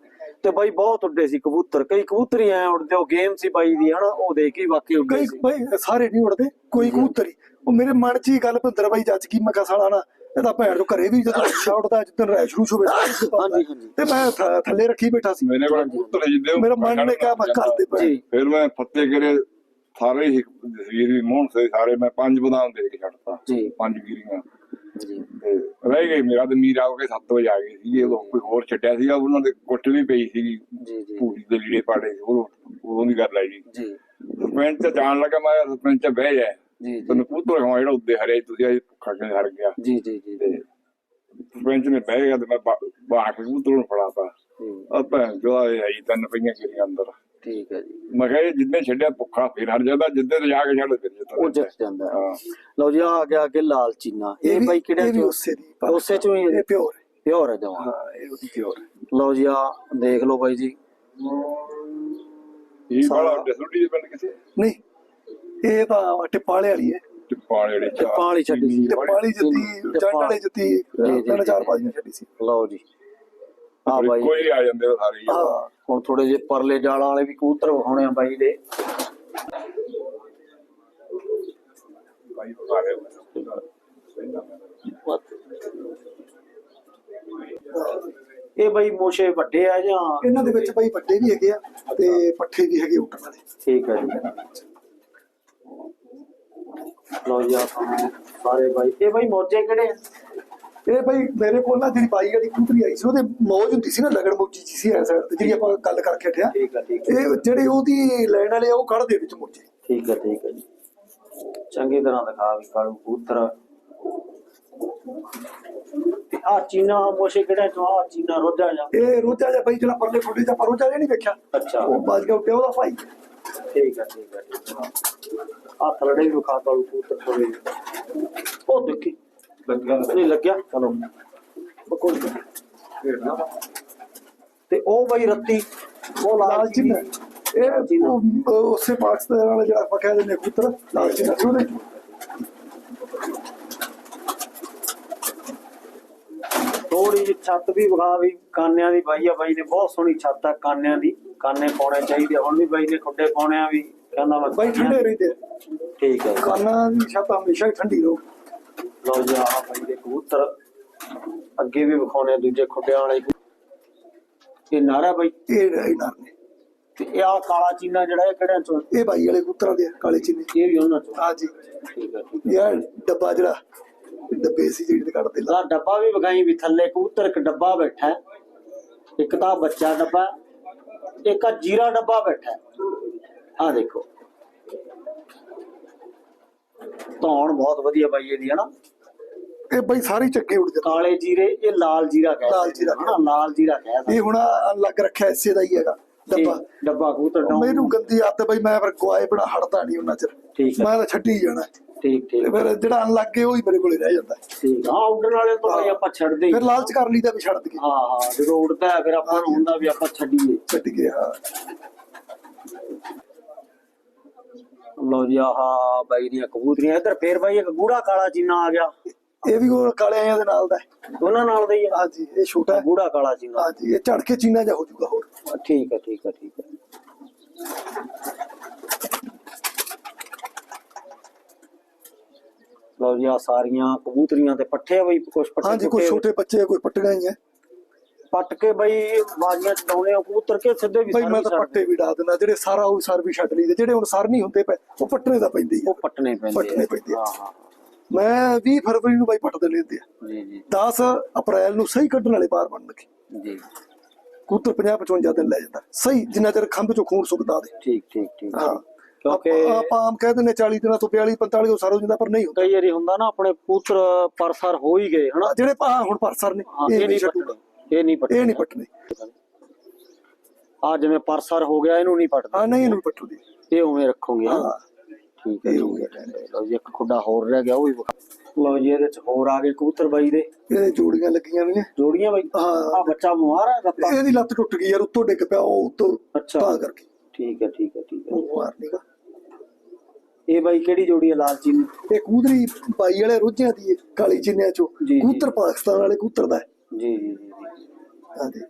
ਤੇ ਬਾਈ ਬਹੁਤ ਉੱਡੇ ਸੀ ਕਬੂਤਰ ਕਈ ਕਬੂਤਰੀ ਐ ਉੱਡਦੇ ਉਹ ਗੇਮ ਸੀ ਬਾਈ ਦੀ ਹਨਾ ਉਹ ਦੇਖ ਕੇ ਵਾਕਈ ਉੱਡੇ ਕਈ ਸੀ। ਭਾਈ ਸਾਰੇ ਨਹੀਂ ਉੜਦੇ ਕੋਈ ਕਬੂਤਰ ਹੀ। ਉਹ ਮੇਰੇ ਮਨ 'ਚ ਹੀ ਗੱਲ ਭਿੰਦਰ ਬਾਈ ਜੱਜ ਕੀ ਮੈਂ ਕਿਹਾ ਸਾਲਾ ਨਾ ਇਹਦਾ ਭੈਣ ਤੋਂ ਘਰੇ ਵੀ ਜਦੋਂ ਸ਼ਾਟਦਾ ਜਿੱਦਣ ਰੈਸ਼ ਰੂਸ਼ ਹੋਵੇ ਹਾਂਜੀ ਹਾਂਜੀ। ਤੇ ਮੈਂ ਥ- ਥੱਲੇ ਰੱਖੀ ਬੈਠਾ ਸੀ। ਮੇਰੇ ਕੋਲ ਪੁੱਤਰ ਜਿੱਦੇ ਮੇਰਾ ਮਨ ਨੇ ਕਿਹਾ ਮੈਂ ਕਰਦੇ ਪਏ ਜੀ। ਫਿਰ ਮੈਂ ਫੱਤੇ ਕਰੇ ਸਾਰੇ ਹੀ ਜਸਵੀਰ ਵੀ ਮੋਹਨ ਸੇ ਸਾਰੇ ਮੈਂ ਪੰਜ ਬਦਾਮ ਦੇ ਕੇ ਛੱਡਤਾ। ਜੀ। ਪੰਜ ਗੀਰੀਆਂ। ਤੇ ਰਹਿ ਗਏ ਮੇਰਾ ਤੇ ਮੀਰਾ ਹੋ ਕੇ 7 ਵਜੇ ਆ ਗਏ ਸੀਗੇ ਉਦੋਂ ਕੋਈ ਹੋਰ ਛੱਡਿਆ ਸੀਗਾ ਉਹਨਾਂ ਦੇ ਕੁੱਟ ਵੀ ਪਈ ਸੀਗੀ। ਜੀ ਜੀ। ਪੂਰੀ ਦੇ ਲੀੜੇ ਪਾੜੇ ਉਹ ਉਦੋਂ ਦੀ ਗੱਲ ਹੈ ਜੀ। ਜੀ। ਸਰਪੰਚ ਤੇ ਜਾਣ ਲੱਗਾ ਮੈਂ ਸਰਪੰਚ ਤੇ ਬਹਿ ਜਾ। ਜੀ ਤੈਨੂੰ ਪੁੱਤਰ ਖਵਾ ਜਿਹੜਾ ਉੱਤੇ ਹਰੇ ਤੁਸੀਂ ਅੱਜ ਭੁੱਖਾ ਕੇ ਹਰ ਗਿਆ? ਜੀ ਜੀ ਜੀ ਤੇ ਸਰਪੰਚ ਨੇ ਬਹਿ ਗਿਆ ਤੇ ਮੈਂ ਬਾਹਰ ਕਬੂਤਰ ਨੂੰ ਫੜਾਤਾ। ਜੀ, ਆ ਭੈਣ ਜੋ ਆਏ ਆਈ ਤਿੰਨ ਪਈਆਂ ਕਿਰੀਆਂ ਅੰਦਰ। ਠੀਕ ਹੈ ਜੀ। ਮੈਂ ਕਿਹਾ ਇਹ ਜਿੱਦਾਂ ਛੱਡਿਆ ਭੁੱਖਾ ਫਿਰ ਹਰ ਜਾਂਦਾ ਜਿੱਦਾਂ ਤੇ ਜਾ ਕੇ ਛੱਡ ਫਿਰ ਜਿੱਦਾਂ। ਉਹ ਜਿੱਤ ਜਾਂਦਾ। ਹੈ। ਹਾਂ ਲਓ ਜੀ ਆ ਗਿਆ ਅੱਗੇ ਲਾਲ ਚੀਨਾ। ਇਹ ਵੀ- ਬਾਈ ਕਿਹੜਾ ਇਹ ਵੀ ਉਸੇ ਦੀ ਉਸੇ ਚੋਂ ਹੀ ਇਹ ਪਿਓਰ ਪਿਓਰ ਹੈ ਜਮਾ। ਹਾਂ ਇਹ ਉਹਦੀ ਪਿਓਰ ਲਓ ਜੀ ਆ ਦੇਖ ਲਓ ਬਾਈ ਜੀ। ਇਹ ਵਾਲਾ ਡਸੂਟੀ ਦੇ ਪਿੰਡ ਕਿਸੇ? ਨਹੀਂ ਇਹ ਤਾਂ ਟਿਪਾਲੇ ਵਾਲੀ ਹੈ। ਟਿੱਪਾਂ ਜਿਹੜੇ ਚਾਰ ਟਿੱਪਾਂ ਵਾਲੀ ਛੱਡੀ ਸੀ। ਟਿਪਾਲੀ ਜੱਤੀ ਜੰਡ ਵਾਲੀ ਜੱਤੀ ਜੀ, ਤਿੰਨ ਚਾਰ ਜੀ। ਛੱਡੀ ਸੀ। ਲਓ ਜੀ। ਆ ਬਾਈ। ਕੋਈ ਆ ਜਾਂਦੇ ਸਾਰੇ ਹੀ। ਹਾਂ। ਹੁਣ ਥੋੜੇ ਜਿਹੇ ਪਰਲੇ ਜਾਲਾਂ ਵਾਲੇ ਵੀ ਕਬੂਤਰ ਵਿਖਾਉਣੇ ਆ ਬਾਈ ਦੇ। ਇਹ ਬਾਈ ਮੋਸ਼ੇ ਵੱਡੇ ਆ ਜਾਂ? ਇਹਨਾਂ ਦੇ ਵਿੱਚ ਬਾਈ ਵੱਡੇ ਵੀ ਹੈਗੇ ਆ ਤੇ ਪੱਠੇ ਵੀ ਹੈਗੇ ਉੱਟਣ ਵਾਲੇ। ਠੀਕ ਹੈ ਜੀ। ਲਓ ਜੀ ਆ ਸਾਰੇ ਬਾਈ। ਇਹ ਬਾਈ ਮੋਜੇ ਕਿਹੜੇ ਆ? ਇਹ ਬਈ ਮੇਰੇ ਕੋਲ ਨਾ ਜਿਹੜੀ ਬਾਈ ਵਾਲੀ ਕੂਤਰੀ ਆਈ ਸੀ ਉਹਦੇ ਮੌਜ ਹੁੰਦੀ ਸੀ ਨਾ ਲਗੜ ਮੋਚੀ ਜੀ ਸੀ ਐ ਸਾਈਡ ਤੇ ਜਿਹੜੀ ਆਪਾਂ ਗੱਲ ਕਰਕੇ ਹਟਿਆ ਠੀਕ ਹੈ ਠੀਕ ਇਹ ਜਿਹੜੇ ਉਹਦੀ ਲੈਣ ਵਾਲੇ ਆ ਉਹ ਕੱਢਦੇ ਵਿੱਚ ਮੋਚੇ ਠੀਕ ਹੈ ਠੀਕ ਹੈ ਜੀ। ਚੰਗੀ ਤਰ੍ਹਾਂ ਦਿਖਾ ਵੀ ਕਾਲੂ ਕਬੂਤਰ। ਤੇ ਆ ਚੀਨਾ ਮੋਸ਼ੇ ਕਿਹੜਾ ਚੋਂ ਆ ਚੀਨਾ ਰੋਜਾ ਜਾ? ਇਹ ਰੋਜਾ ਜਿਹਾ ਬਈ ਜਿਹੜਾ ਪਰਲੇ ਫੋਟੇ ਰੋਜਾ ਜਿਹਾ ਨਹੀਂ ਵੇਖਿਆ? ਅੱਛਾ। ਉਹ ਬਾਜ ਗਿਆ ਉਹਦਾ ਭਾਈ। ਠੀਕ ਹੈ ਠੀਕ ਹੈ ਠੀਕ ਹੈ ਆ ਥਲੜੇ ਵੀ ਵਿਖਾ ਕਾਲੂ ਕਬੂਤਰ ਥੋੜੇ ਉਹ ਦੇਖੀ। ਨਹੀਂ ਲੱਗਿਆ। ਚਲੋ। ਬਕੋਲ ਤੇ ਉਹ ਬਈ ਰੱਤੀ ਉਹ ਲਾਲ ਚਿੰਨ। ਇਹ ਉਸੇ ਪਾਕਿਸਤਾਨ ਵਾਲਾ ਜਿਹੜਾ ਆਪਾਂ ਕਹਿੰਦੇ ਨੇ ਕਬੂਤਰ ਲਾਲ ਚਿੰਨ ਉਹਦੇ। ਥੋੜੀ ਜਿਹੀ ਛੱਤ ਵੀ ਵਿਖਾ ਵੀ ਕਾਨਿਆਂ ਦੀ ਬਾਈ ਆ ਬਾਈ ਨੇ ਬਹੁਤ ਸੋਹਣੀ ਛੱਤ ਆ ਕਾਨਿਆਂ ਦੀ। ਕਾਨੇ ਪਾਉਣੇ ਚਾਹੀਦੇ। ਹੁਣ ਵੀ ਬਾਈ ਨੇ ਖੁੱਡੇ ਪਾਉਣੇ ਆ ਵੀ ਕਹਿੰਦਾ ਮੈਂ ਬਾਈ ਠੰਡੇ ਰਹਿੰਦੇ। ਠੀਕ ਹੈ ਕਾਨਾਂ ਦੀ ਛੱਤ ਹਮੇਸ਼ਾ ਹੀ ਠੰਡੀ ਰਹੋ। ਲਓ ਜੀ ਆਹ ਬਾਈ ਦੇ ਕਬੂਤਰ। ਅੱਗੇ ਵੀ ਵਿਖਾਉਣੇ ਦੂਜੇ ਖੁੱਡਿਆਂ ਵਾਲੇ ਇਹ ਨਾਰਾ ਬਾਈ। ਇਹ ਨਹੀਂ ਨੇ। ਤੇ ਇਹ ਆ ਕਾਲਾ ਚੀਨਾ ਜਿਹੜਾ ਇਹ ਕਿਹੜਿਆਂ ਚੋਂ? ਇਹ ਬਾਈ ਵਾਲੇ ਕਬੂਤਰਾਂ ਦੇ ਆ, ਕਾਲੇ ਚਿੰਨੇ। ਇਹ ਵੀ ਉਹਨਾਂ ਚੋਂ। ਹਾਂ ਜੀ। ਠੀਕ ਹੈ ਠੀਕ ਯਾਰ ਡੱਬਾ ਜਿਹੜਾ ਡੱਬੇ ਸੀ ਜਿਹੜੇ ਕੱਢਦੇ ਲਾ। ਡੱਬਾ ਵੀ ਵਿਖਾਈ ਵੀ ਥੱਲੇ ਕਬੂਤਰ ਇੱਕ ਡੱਬਾ ਬੈਠਾ ਹੈ। ਇੱਕ ਤਾਂ ਬੱਚਾ ਡੱਬਾ ਇੱਕ ਆ ਜੀਰਾ ਡੱਬਾ ਬੈਠਾ ਆ ਦੇਖੋ। ਧੌਣ ਬਹੁਤ ਵਧੀਆ ਬਾਈ ਇਹਦੀ ਹੈ ਨਾ? ਇਹ ਬਾਈ ਸਾਰੇ ਚੱਕੇ ਉੱਡ ਜਾਂਦੇ। ਕਾਲੇ ਜੀਰੇ ਇਹ ਲਾਲ ਜੀਰਾ ਕਹਿੰਦੇ ਲਾਲ ਜੀਰਾ ਹਨਾ ਲਾਲ ਜੀਰਾ ਕਹਿੰਦੇ ਇਹ ਹੁਣ ਅਲੱਗ ਰੱਖਿਆ ਇਸੇ ਦਾ ਹੀ ਹੈਗਾ ਡੱਬਾ। ਡੱਬਾ ਕਬੂਤਰ ਡਾਉਂ ਮੈਨੂੰ ਗੰਦੀ ਆਦਤ ਬਈ ਮੈਂ ਫਿਰ ਗਵਾਏ ਬਣਾ ਹਟਦਾ ਨਹੀਂ ਉਹਨਾਂ ਚਿਰ। ਠੀਕ ਹੈ। ਮੈਂ ਤਾਂ ਛੱਡੀ ਜਾਣਾ। ਠੀਕ ਤੇ ਠੀਕ ਫਿਰ ਜਿਹੜਾ ਅਨਲੱਗ ਕੇ ਉਹ ਹੀ ਮੇਰੇ ਕੋਲੇ ਰਹਿ ਜਾਂਦਾ। ਠੀਕ ਹਾਂ ਉੱਡਣ ਵਾਲੇ ਤੋਂ ਬਾਈ ਆਪਾਂ ਛੱਡਦੇ ਹੀ ਫਿਰ ਲਾਲਚ ਕਰ ਲਈਦਾ ਵੀ ਛੱਡ ਦਈਏ। ਹਾਂ ਹਾਂ ਜਦੋਂ ਉੱਡਦਾ ਹੈ ਫਿਰ ਆਪਾਂ ਨੂੰ ਹੁੰਦਾ ਵੀ ਆਪਾਂ ਛੱਡੀਏ। ਛੱਡ ਗਿਆ ਲਓ ਜੀ ਆਹ ਬਾਈ ਦੀਆਂ ਕਬੂਤਰੀਆਂ। ਇੱਧਰ ਫੇਰ ਬਾਈ ਇੱਕ ਗੂੜਾ ਕਾਲਾ ਚੀਨਾ ਆ ਗਿਆ। ਇਹ ਵੀ ਉਹ ਕਾਲੇ ਆਇਆਂ ਦੇ ਨਾਲ ਦਾ। ਹੈ। ਉਹਨਾਂ ਨਾਲ ਦਾ ਹੀ ਆ। ਹਾਂਜੀ ਇਹ ਛੋਟਾ ਹੈ। ਗੂੜਾ ਕਾਲਾ ਚੀਨਾ ਹਾਂਜੀ ਇਹ ਝੜ ਕੇ ਚੀਨਾ ਜਾ ਹੋ ਜਾਊਗਾ ਹੋਰ। ਠੀਕ ਹੈ ਠੀਕ ਹੈ ਠੀਕ ਹੈ। ਲਓ ਜੀ ਆ ਸਾਰੀਆਂ ਕਬੂਤਰੀਆਂ ਤੇ ਪੱਠੇ ਆ ਬਈ ਕੁਛ ਪੱਠੇ ਹਾਂਜੀ ਕੋਈ ਛੋਟੇ ਬੱਚੇ ਕੋਈ ਪੱਟੀਆਂ ਹੀ ਹੈ ਪੱਟ ਕੇ ਬਈ ਬਾਜ਼ੀਆਂ ਚ ਡਾਉਣੇ ਆ ਕਬੂਤਰ ਕੇ ਸਿੱਧੇ ਵੀ ਬਈ ਸਰ ਮੈਂ ਤਾਂ ਪੱਟੇ ਵੀ ਡਾ ਦਿੰਦਾ ਜਿਹੜੇ ਸਾਰਾ ਉਹ ਸਰ ਵੀ ਛੱਡ ਲਈਦੇ ਜਿਹੜੇ ਹੁਣ ਸਰ ਨਹੀਂ ਹੁੰਦੇ ਪਏ ਉਹ ਪੱਟਣੇ ਦਾ ਪੈਂਦੇ ਹੀ ਆ। ਉਹ ਪੱਟਣੇ ਪੈਂਦੇ ਪੱਟਣੇ ਪੈਂਦੇ ਆ। ਹਾਂ ਹਾਂ। ਮੈਂ 20 ਫਰਵਰੀ ਨੂੰ ਬਾਈ ਪੱਟ ਦੇ ਲੈਂਦੇ ਆ। ਜੀ ਜੀ। 10 ਅਪ੍ਰੈਲ ਨੂੰ ਸਹੀ ਕੱਢਣ ਵਾਲੇ ਬਾਹਰ ਬਣ ਲੱਗੇ। ਜੀ। ਕੂਤਰ 50 55 ਦਿਨ ਲੈ ਜਾਂਦਾ। ਸਹੀ ਜਿੰਨਾ ਚਿਰ ਖੰਭ ਚੋਂ ਖੂਨ ਸੁੱਕਦਾ ਦੇ। ਠੀਕ ਠੀਕ ਠੀਕ। ਹਾਂ। ਕਿਉਂਕਿ ਆਪਾਂ ਆਮ ਕਹਿ ਦਿੰਦੇ 40 ਦਿਨਾਂ ਤੋਂ 42 45 ਤੋਂ ਸਰ ਹੋ ਜਾਂਦਾ ਪਰ ਨਹੀਂ ਹੁੰਦਾ। ਕਈ ਵਾਰੀ ਹੁੰਦਾ ਨਾ ਆਪਣੇ ਕਬੂਤਰ ਪਰਸਰ ਹੋ ਹੀ ਗਏ ਹਨਾ? ਜਿਹੜੇ ਪਾ ਹੁਣ ਪਰਸਰ ਨੇ ਇਹ ਨਹੀਂ ਪੱਟਣੇ। ਇਹ ਨਹੀਂ ਪੱਟਣੇ। ਇਹ ਨਹੀਂ ਪੱਟਣੇ। ਆ ਜਿਵੇਂ ਪਰਸਰ ਹੋ ਗਿਆ ਇਹਨੂੰ ਨਹੀਂ ਪੱਟਦੇ। ਹਾਂ ਨਹੀਂ ਇਹਨੂੰ ਪੱਟੂਦੀ ਇਹ ਉਵੇਂ ਰੱਖੋਗੇ। ਹਾਂ। ਠੀਕ ਹੈ ਇਹ ਹੋ। ਗਿਆ। ਲਓ ਜੀ ਇੱਕ ਖੁੱਡਾ ਹੋਰ ਰਹਿ ਗਿਆ ਉਹ ਵੀ ਵਿਖਾ ਲਓ ਜੀ ਇਹਦੇ ਚ ਹੋਰ ਆ ਗਏ ਕਬੂਤਰ ਬਾਈ ਦੇ। ਇਹ ਜੋੜੀਆਂ ਲੱਗੀਆਂ ਨੇ ਜੋੜੀਆਂ ਬਾਈ? ਹਾਂ। ਆ ਬੱਚਾ ਬਿਮਾਰ ਹੈ ਰੱਤਾ ਇਹਦੀ ਲੱਤ ਟੁੱਟ ਗਈ ਯਾਰ ਉੱਤੋਂ ਡਿੱਗ ਪਿਆ ਉਹ ਉੱਤੋਂ ਅੱਛਾ। ਤਾਂ ਕਰਕੇ। ਠੀਕ ਹੈ ਠੀਕ ਹੈ ਠੀਕ ਹੈ। ਉਹ ਮਾਰ ਨੀਗਾ ਇਹ ਬਾਈ ਕਿਹੜੀ ਜੋੜੀ ਹੈ ਲਾਲ ਚੀਨੀ? ਇਹ ਕੂਦਰੀ ਬਾਈ ਵਾਲੇ ਰੋਜਿਆਂ ਦੀ ਹੈ, ਕਾਲੀ ਚਿੰਨਿਆਂ ਚੋਂ। ਜੀ, ਜੀ। ਕੂਤਰ ਪਾਕਿਸਤਾਨ ਵਾਲੇ ਕੂਤਰ ਦਾ ਹੈ ਜੀ ਜੀ ਜੀ ਜੀ। ਹਾਂਜੀ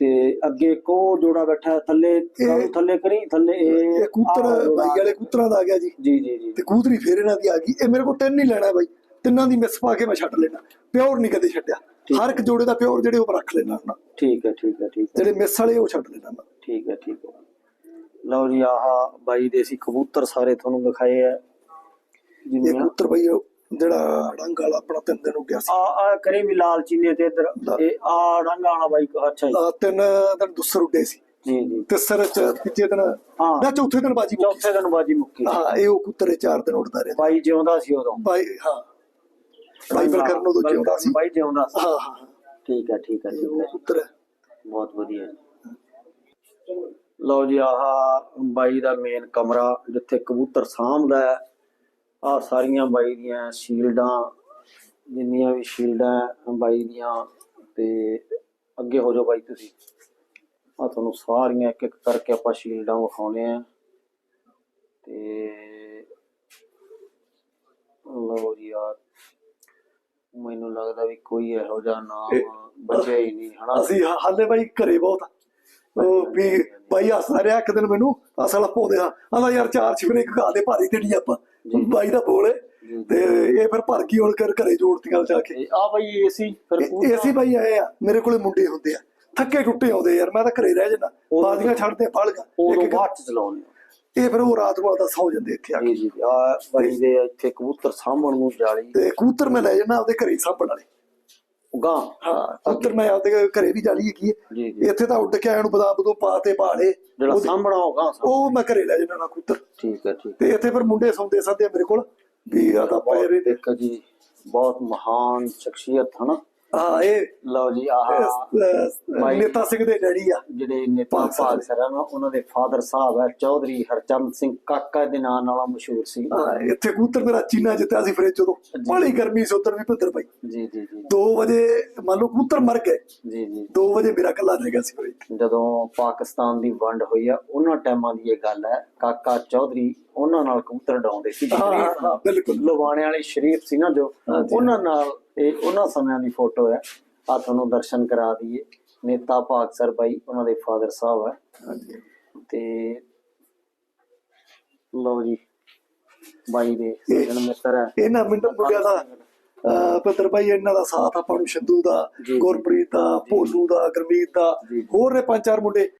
ਤੇ ਅੱਗੇ ਕੋ ਜੋੜਾ ਬੈਠਾ ਥੱਲੇ ਥੱਲੇ ਕਰੀ? ਥੱਲੇ ਇਹ ਕੂਤਰ। ਬਾਈ ਵਾਲੇ ਕੂਤਰਾਂ ਦਾ ਆ ਗਿਆ ਜੀ। ਜੀ ਜੀ ਜੀ। ਤੇ ਕੂਤਰੀ ਫੇਰ ਇਹਨਾਂ ਦੀ ਆ ਗਈ। ਇਹ ਮੇਰੇ ਕੋਲ ਤਿੰਨ ਹੀ ਲੈਣਾ ਬਾਈ। ਤਿੰਨਾਂ ਦੀ ਮਿਸ ਪਾ ਕੇ ਮੈਂ ਛੱਡ ਲੈਣਾ ਪਿਓਰ ਨਹੀਂ ਕਦੇ ਛੱਡਿਆ। ਹਰ ਇੱਕ ਜੋੜੇ ਦਾ ਪਿਓਰ ਜਿਹੜੇ ਉਹ ਰੱਖ ਲੈਣਾ ਨਾ ਠੀਕ ਹੈ ਠੀਕ ਹੈ ਠੀਕ ਹੈ। ਜਿਹੜੇ ਮਿਸ ਵਾਲੇ ਉਹ ਛੱਡ ਲੈਣਾ ਮੈਂ। ਠੀਕ ਹੈ ਠੀਕ ਹੈ। ਲਓ ਜੀ ਆਹ ਬਾਈ ਦੇ ਸੀ ਕਬੂਤਰ ਸਾਰੇ ਤੁਹਾਨੂੰ ਦਿਖਾਏ ਆ। ਇਹ ਜਿਵੇਂ ਕੂਤਰ ਬਾਈ ਜਿਹੜਾ ਰੰਗ ਵਾਲਾ ਆਪਣਾ ਤਿੰਨ ਦਿਨ ਉੱਡਿਆ ਸੀ। ਆ ਆ ਕਰੇ ਵੀ ਲਾਲ ਚੀਨੇ ਤੇ ਇੱਧਰ। ਇਹ ਆ ਰੰਗਾ ਵਾਲਾ ਬਾਈ ਅੱਛਾ ਜੀ। ਤਿੰਨ ਦਿਨ ਦੁਸਰ ਉੱਡੇ ਸੀ। ਜੀ ਜੀ। ਤਿਸਰ ਚ ਤੀਜੇ ਦਿਨ ਹਾਂ। ਨਾ ਚੌਥੇ ਦਿਨ ਬਾਜੀ ਮੁੱਕੀ। ਚੌਥੇ ਦਿਨ ਬਾਜੀ ਮੁੱਕੀ। ਹਾਂ ਇਹ ਉਹ ਕੂਤਰ ਚਾਰ ਦਿਨ ਉੱਡਦਾ ਰਿਹਾ। ਬਾਈ ਜਿਉਂਦਾ ਸੀ ਉਦੋਂ। ਬਾਈ ਹਾਂ। ਬਾਈ ਬਲਕਰਨ ਉਦੋਂ ਜਿਉਂਦਾ ਸੀ। ਬਾਈ ਜਿਉਂਦਾ ਸੀ। ਹਾਂ ਹਾਂ। ਠੀਕ ਹੈ ਠੀਕ ਹੈ ਠੀਕ ਹੈ ਕੂਤਰ। ਹੈ ਬਹੁਤ ਵਧੀਆ। ਲਓ ਜੀ ਆਹ ਬਾਈ ਦਾ ਮੇਨ ਕਮਰਾ ਜਿੱਥੇ ਕਬੂਤਰ ਸਾਂਭਦਾ ਹੈ। ਆ ਸਾਰੀਆਂ ਬਾਈ ਦੀਆਂ ਸ਼ੀਲਡਾਂ ਜਿੰਨੀਆਂ ਵੀ ਸ਼ੀਲਡਾਂ ਬਾਈ ਦੀਆਂ ਤੇ ਅੱਗੇ ਹੋ ਜਾਓ ਬਾਈ ਤੁਸੀਂ। ਆ ਤੁਹਾਨੂੰ ਸਾਰੀਆਂ ਇੱਕ ਇੱਕ ਕਰਕੇ ਆਪਾਂ ਸ਼ੀਲਡਾਂ ਵਿਖਾਉਣੇ ਆ। ਤੇ ਲਓ ਜੀ ਯਾਰ ਮੈਨੂੰ ਲੱਗਦਾ ਵੀ ਕੋਈ ਇਹੋ ਜਿਹਾ ਨਾਮ ਬਚਿਆ ਹੀ ਨਹੀਂ ਹਨਾ? ਅਸੀਂ ਹਾਲੇ ਬਾਈ ਘਰੇ ਬਹੁਤ। ਉਹ ਵੀ ਬਾਈ ਹੱਸਦਾ ਰਿਹਾ ਇੱਕ ਦਿਨ ਮੈਨੂੰ। ਅਸਲ ਪਾਉਂਦੇ ਆ। ਆਂਦਾ ਯਾਰ ਚਾਰ ਛਿਪਰੇ ਇੱਕ ਗਾ ਦੇ ਭਾਰੀ ਦੇਣੀ ਆਪਾਂ। ਬਾਈ ਦਾ ਬੋਲ ਹੈ। ਤੇ ਇਹ ਫਿਰ ਭਰ ਗਈ ਹੁਣ ਕਰ ਘਰੇ ਜੋੜਤੀਆਂ ਜਾ ਕੇ। ਆ ਬਈ ਏਸੀ ਫਿਰ ਅਸੀਂ ਬਾਈ ਆਏ ਆ। ਮੇਰੇ ਕੋਲੇ ਮੁੰਡੇ ਹੁੰਦੇ ਆ। ਥੱਕੇ ਟੁੱਟੇ ਆਉਂਦੇ ਯਾਰ ਮੈਂ ਤਾਂ ਘਰੇ ਰਹਿ ਜਾਣਾ ਉਦੋਂ- ਬਾਜ਼ੀਆਂ ਛੱਡਦੇ ਫੜ ਗਾ ਉਦੋਂ ਬਾਅਦ ਚ ਚਲਾਉਣੇ ਇਹ ਫਿਰ ਉਹ ਰਾਤ ਨੂੰ ਆਦਾ ਸੌ ਜਾਂਦੇ ਇੱਥੇ ਆ ਕੇ। ਜੀ ਜੀ ਆ ਬਾਈ ਦੇ ਇੱਥੇ ਕਬੂਤਰ ਸਾਂਭਣ ਨੂੰ ਜਾਲੀ। ਤੇ ਕਬੂਤਰ ਮੈਂ ਲੈ ਜਾਣਾ ਉਹਦੇ ਘਰੇ ਸਾਂਭਣ ਵਾਲੇ। ਗਾਂ ਹਾਂ ਕਬੂਤਰ ਮੈਂ ਆਪਦੇ ਘਰੇ ਵੀ ਜਾਲੀ ਹੈਗੀ ਹੈ। ਇੱਥੇ ਤਾਂ ਉੱਡ ਕੇ ਆਇਆ ਨੂੰ ਬਦਾਮ ਬਦੂ ਪਾ ਤੇ ਭਾਲੇ। ਜਿਹੜਾ ਸਾਂਭਣਾ ਹੋਗਾ ਉਹ ਮੈਂ ਘਰੇ ਲੈ ਜਾਣਾ ਨਾ ਕਬੂਤਰ ਠੀਕ ਹੈ ਠੀਕ ਤੇ ਇੱਥੇ ਫਿਰ ਮੁੰਡੇ ਸੌਂਦੇ ਸਾਂਦੇ ਮੇਰੇ ਕੋਲ। ਵੀ ਆ ਤਾਂ ਪੈਰੇ ਇੱਕ ਜੀ ਬਹੁਤ ਮਹਾਨ ਸ਼ਖਸੀਅਤ ਹਨਾ। ਹਾਂ ਇਹ ਲਓ ਜੀ ਆਹ ਅਹ, ਨੇਤਾ ਸਿੰਘ ਦੇ ਡੈਡੀ ਆ। ਜਿਹੜੇ ਨੇਤਾ ਭਾਗ ਸਰ। ਭਾਗ ਸਰ ਹਨ ਉਹਨਾਂ ਦੇ ਫਾਦਰ ਸਾਹਿਬ ਹੈ ਚੌਧਰੀ ਹਰਚੰਦ ਸਿੰਘ ਕਾਕਾ ਦੇ ਨਾਂ ਨਾਲ ਮਸ਼ਹੂਰ ਸੀ। ਹਾਂ, ਇੱਥੇ ਕਬੂਤਰ ਮੇਰਾ ਚੀਨਾ ਜਿੱਤਿਆ ਸੀ ਫਰਿੱਜ ਤੋਂ ਬੜੀ ਗਰਮੀ ਸੀ ਉੱਧਰ ਵੀ ਭਿੱਦਰ ਪਈ ਜੀ ਜੀ ਜੀ। 2 ਵਜੇ ਮੰਨ ਲਓ ਕਬੂਤਰ ਮਰ ਗਏ। ਜੀ ਜੀ। 2 ਵਜੇ ਮੇਰਾ ਕੱਲਾ ਰਹਿ ਗਿਆ ਸੀ ਫਰਿੱਜ ਜਦੋਂ ਪਾਕਿਸਤਾਨ ਦੀ ਵੰਡ ਹੋਈ ਆ ਉਹਨਾਂ ਟਾਈਮਾਂ ਦੀ ਇਹ ਗੱਲ ਹੈ ਕਾਕਾ ਚੌਧਰੀ ਉਹਨਾਂ ਨਾਲ ਕਬੂਤਰ ਡਾਉਂਦੇ ਸੀ ਹਾਂ ਹਾਂ, ਹਾਂ ਬਿਲਕੁਲ। ਲਵਾਣੇ ਵਾਲੇ ਸ਼ਰੀਫ ਸੀ ਨਾ ਜੋ। ਉਹਨਾਂ ਨਾਲ ਇਹ ਉਹਨਾਂ ਸਮਿਆਂ ਦੀ ਫੋਟੋ ਹੈ। ਆ ਤੁਹਾਨੂੰ ਦਰਸ਼ਨ ਕਰਾ ਦਈਏ। ਨੇਤਾ ਭਾਗ ਸਰ ਬਾਈ ਉਹਨਾਂ ਦੇ ਫਾਦਰ ਸਾਹਿਬ ਹੈ। ਤੇ ਲਓ ਜੀ ਬਾਈ ਦੇ ਸੱਜਣ ਮਿੱਤਰ ਹੈ। ਇਹਨਾਂ ਮਿੰਟ ਮੁੰਡਿਆਂ ਦਾ ਭਿੱਦਰ ਭਾਈ ਇਹਨਾਂ ਦਾ ਸਾਥ ਆਪਾਂ ਨੂੰ ਸ਼ੰਦੂ ਦਾ। ਗੁਰਪ੍ਰੀਤ ਦਾ ਭੋਲੂ ਦਾ ਗਰਮੀਤ ਦਾ। ਹੋਰ ਨੇ ਪੰਜ ਚਾਰ ਮੁੰਡੇ।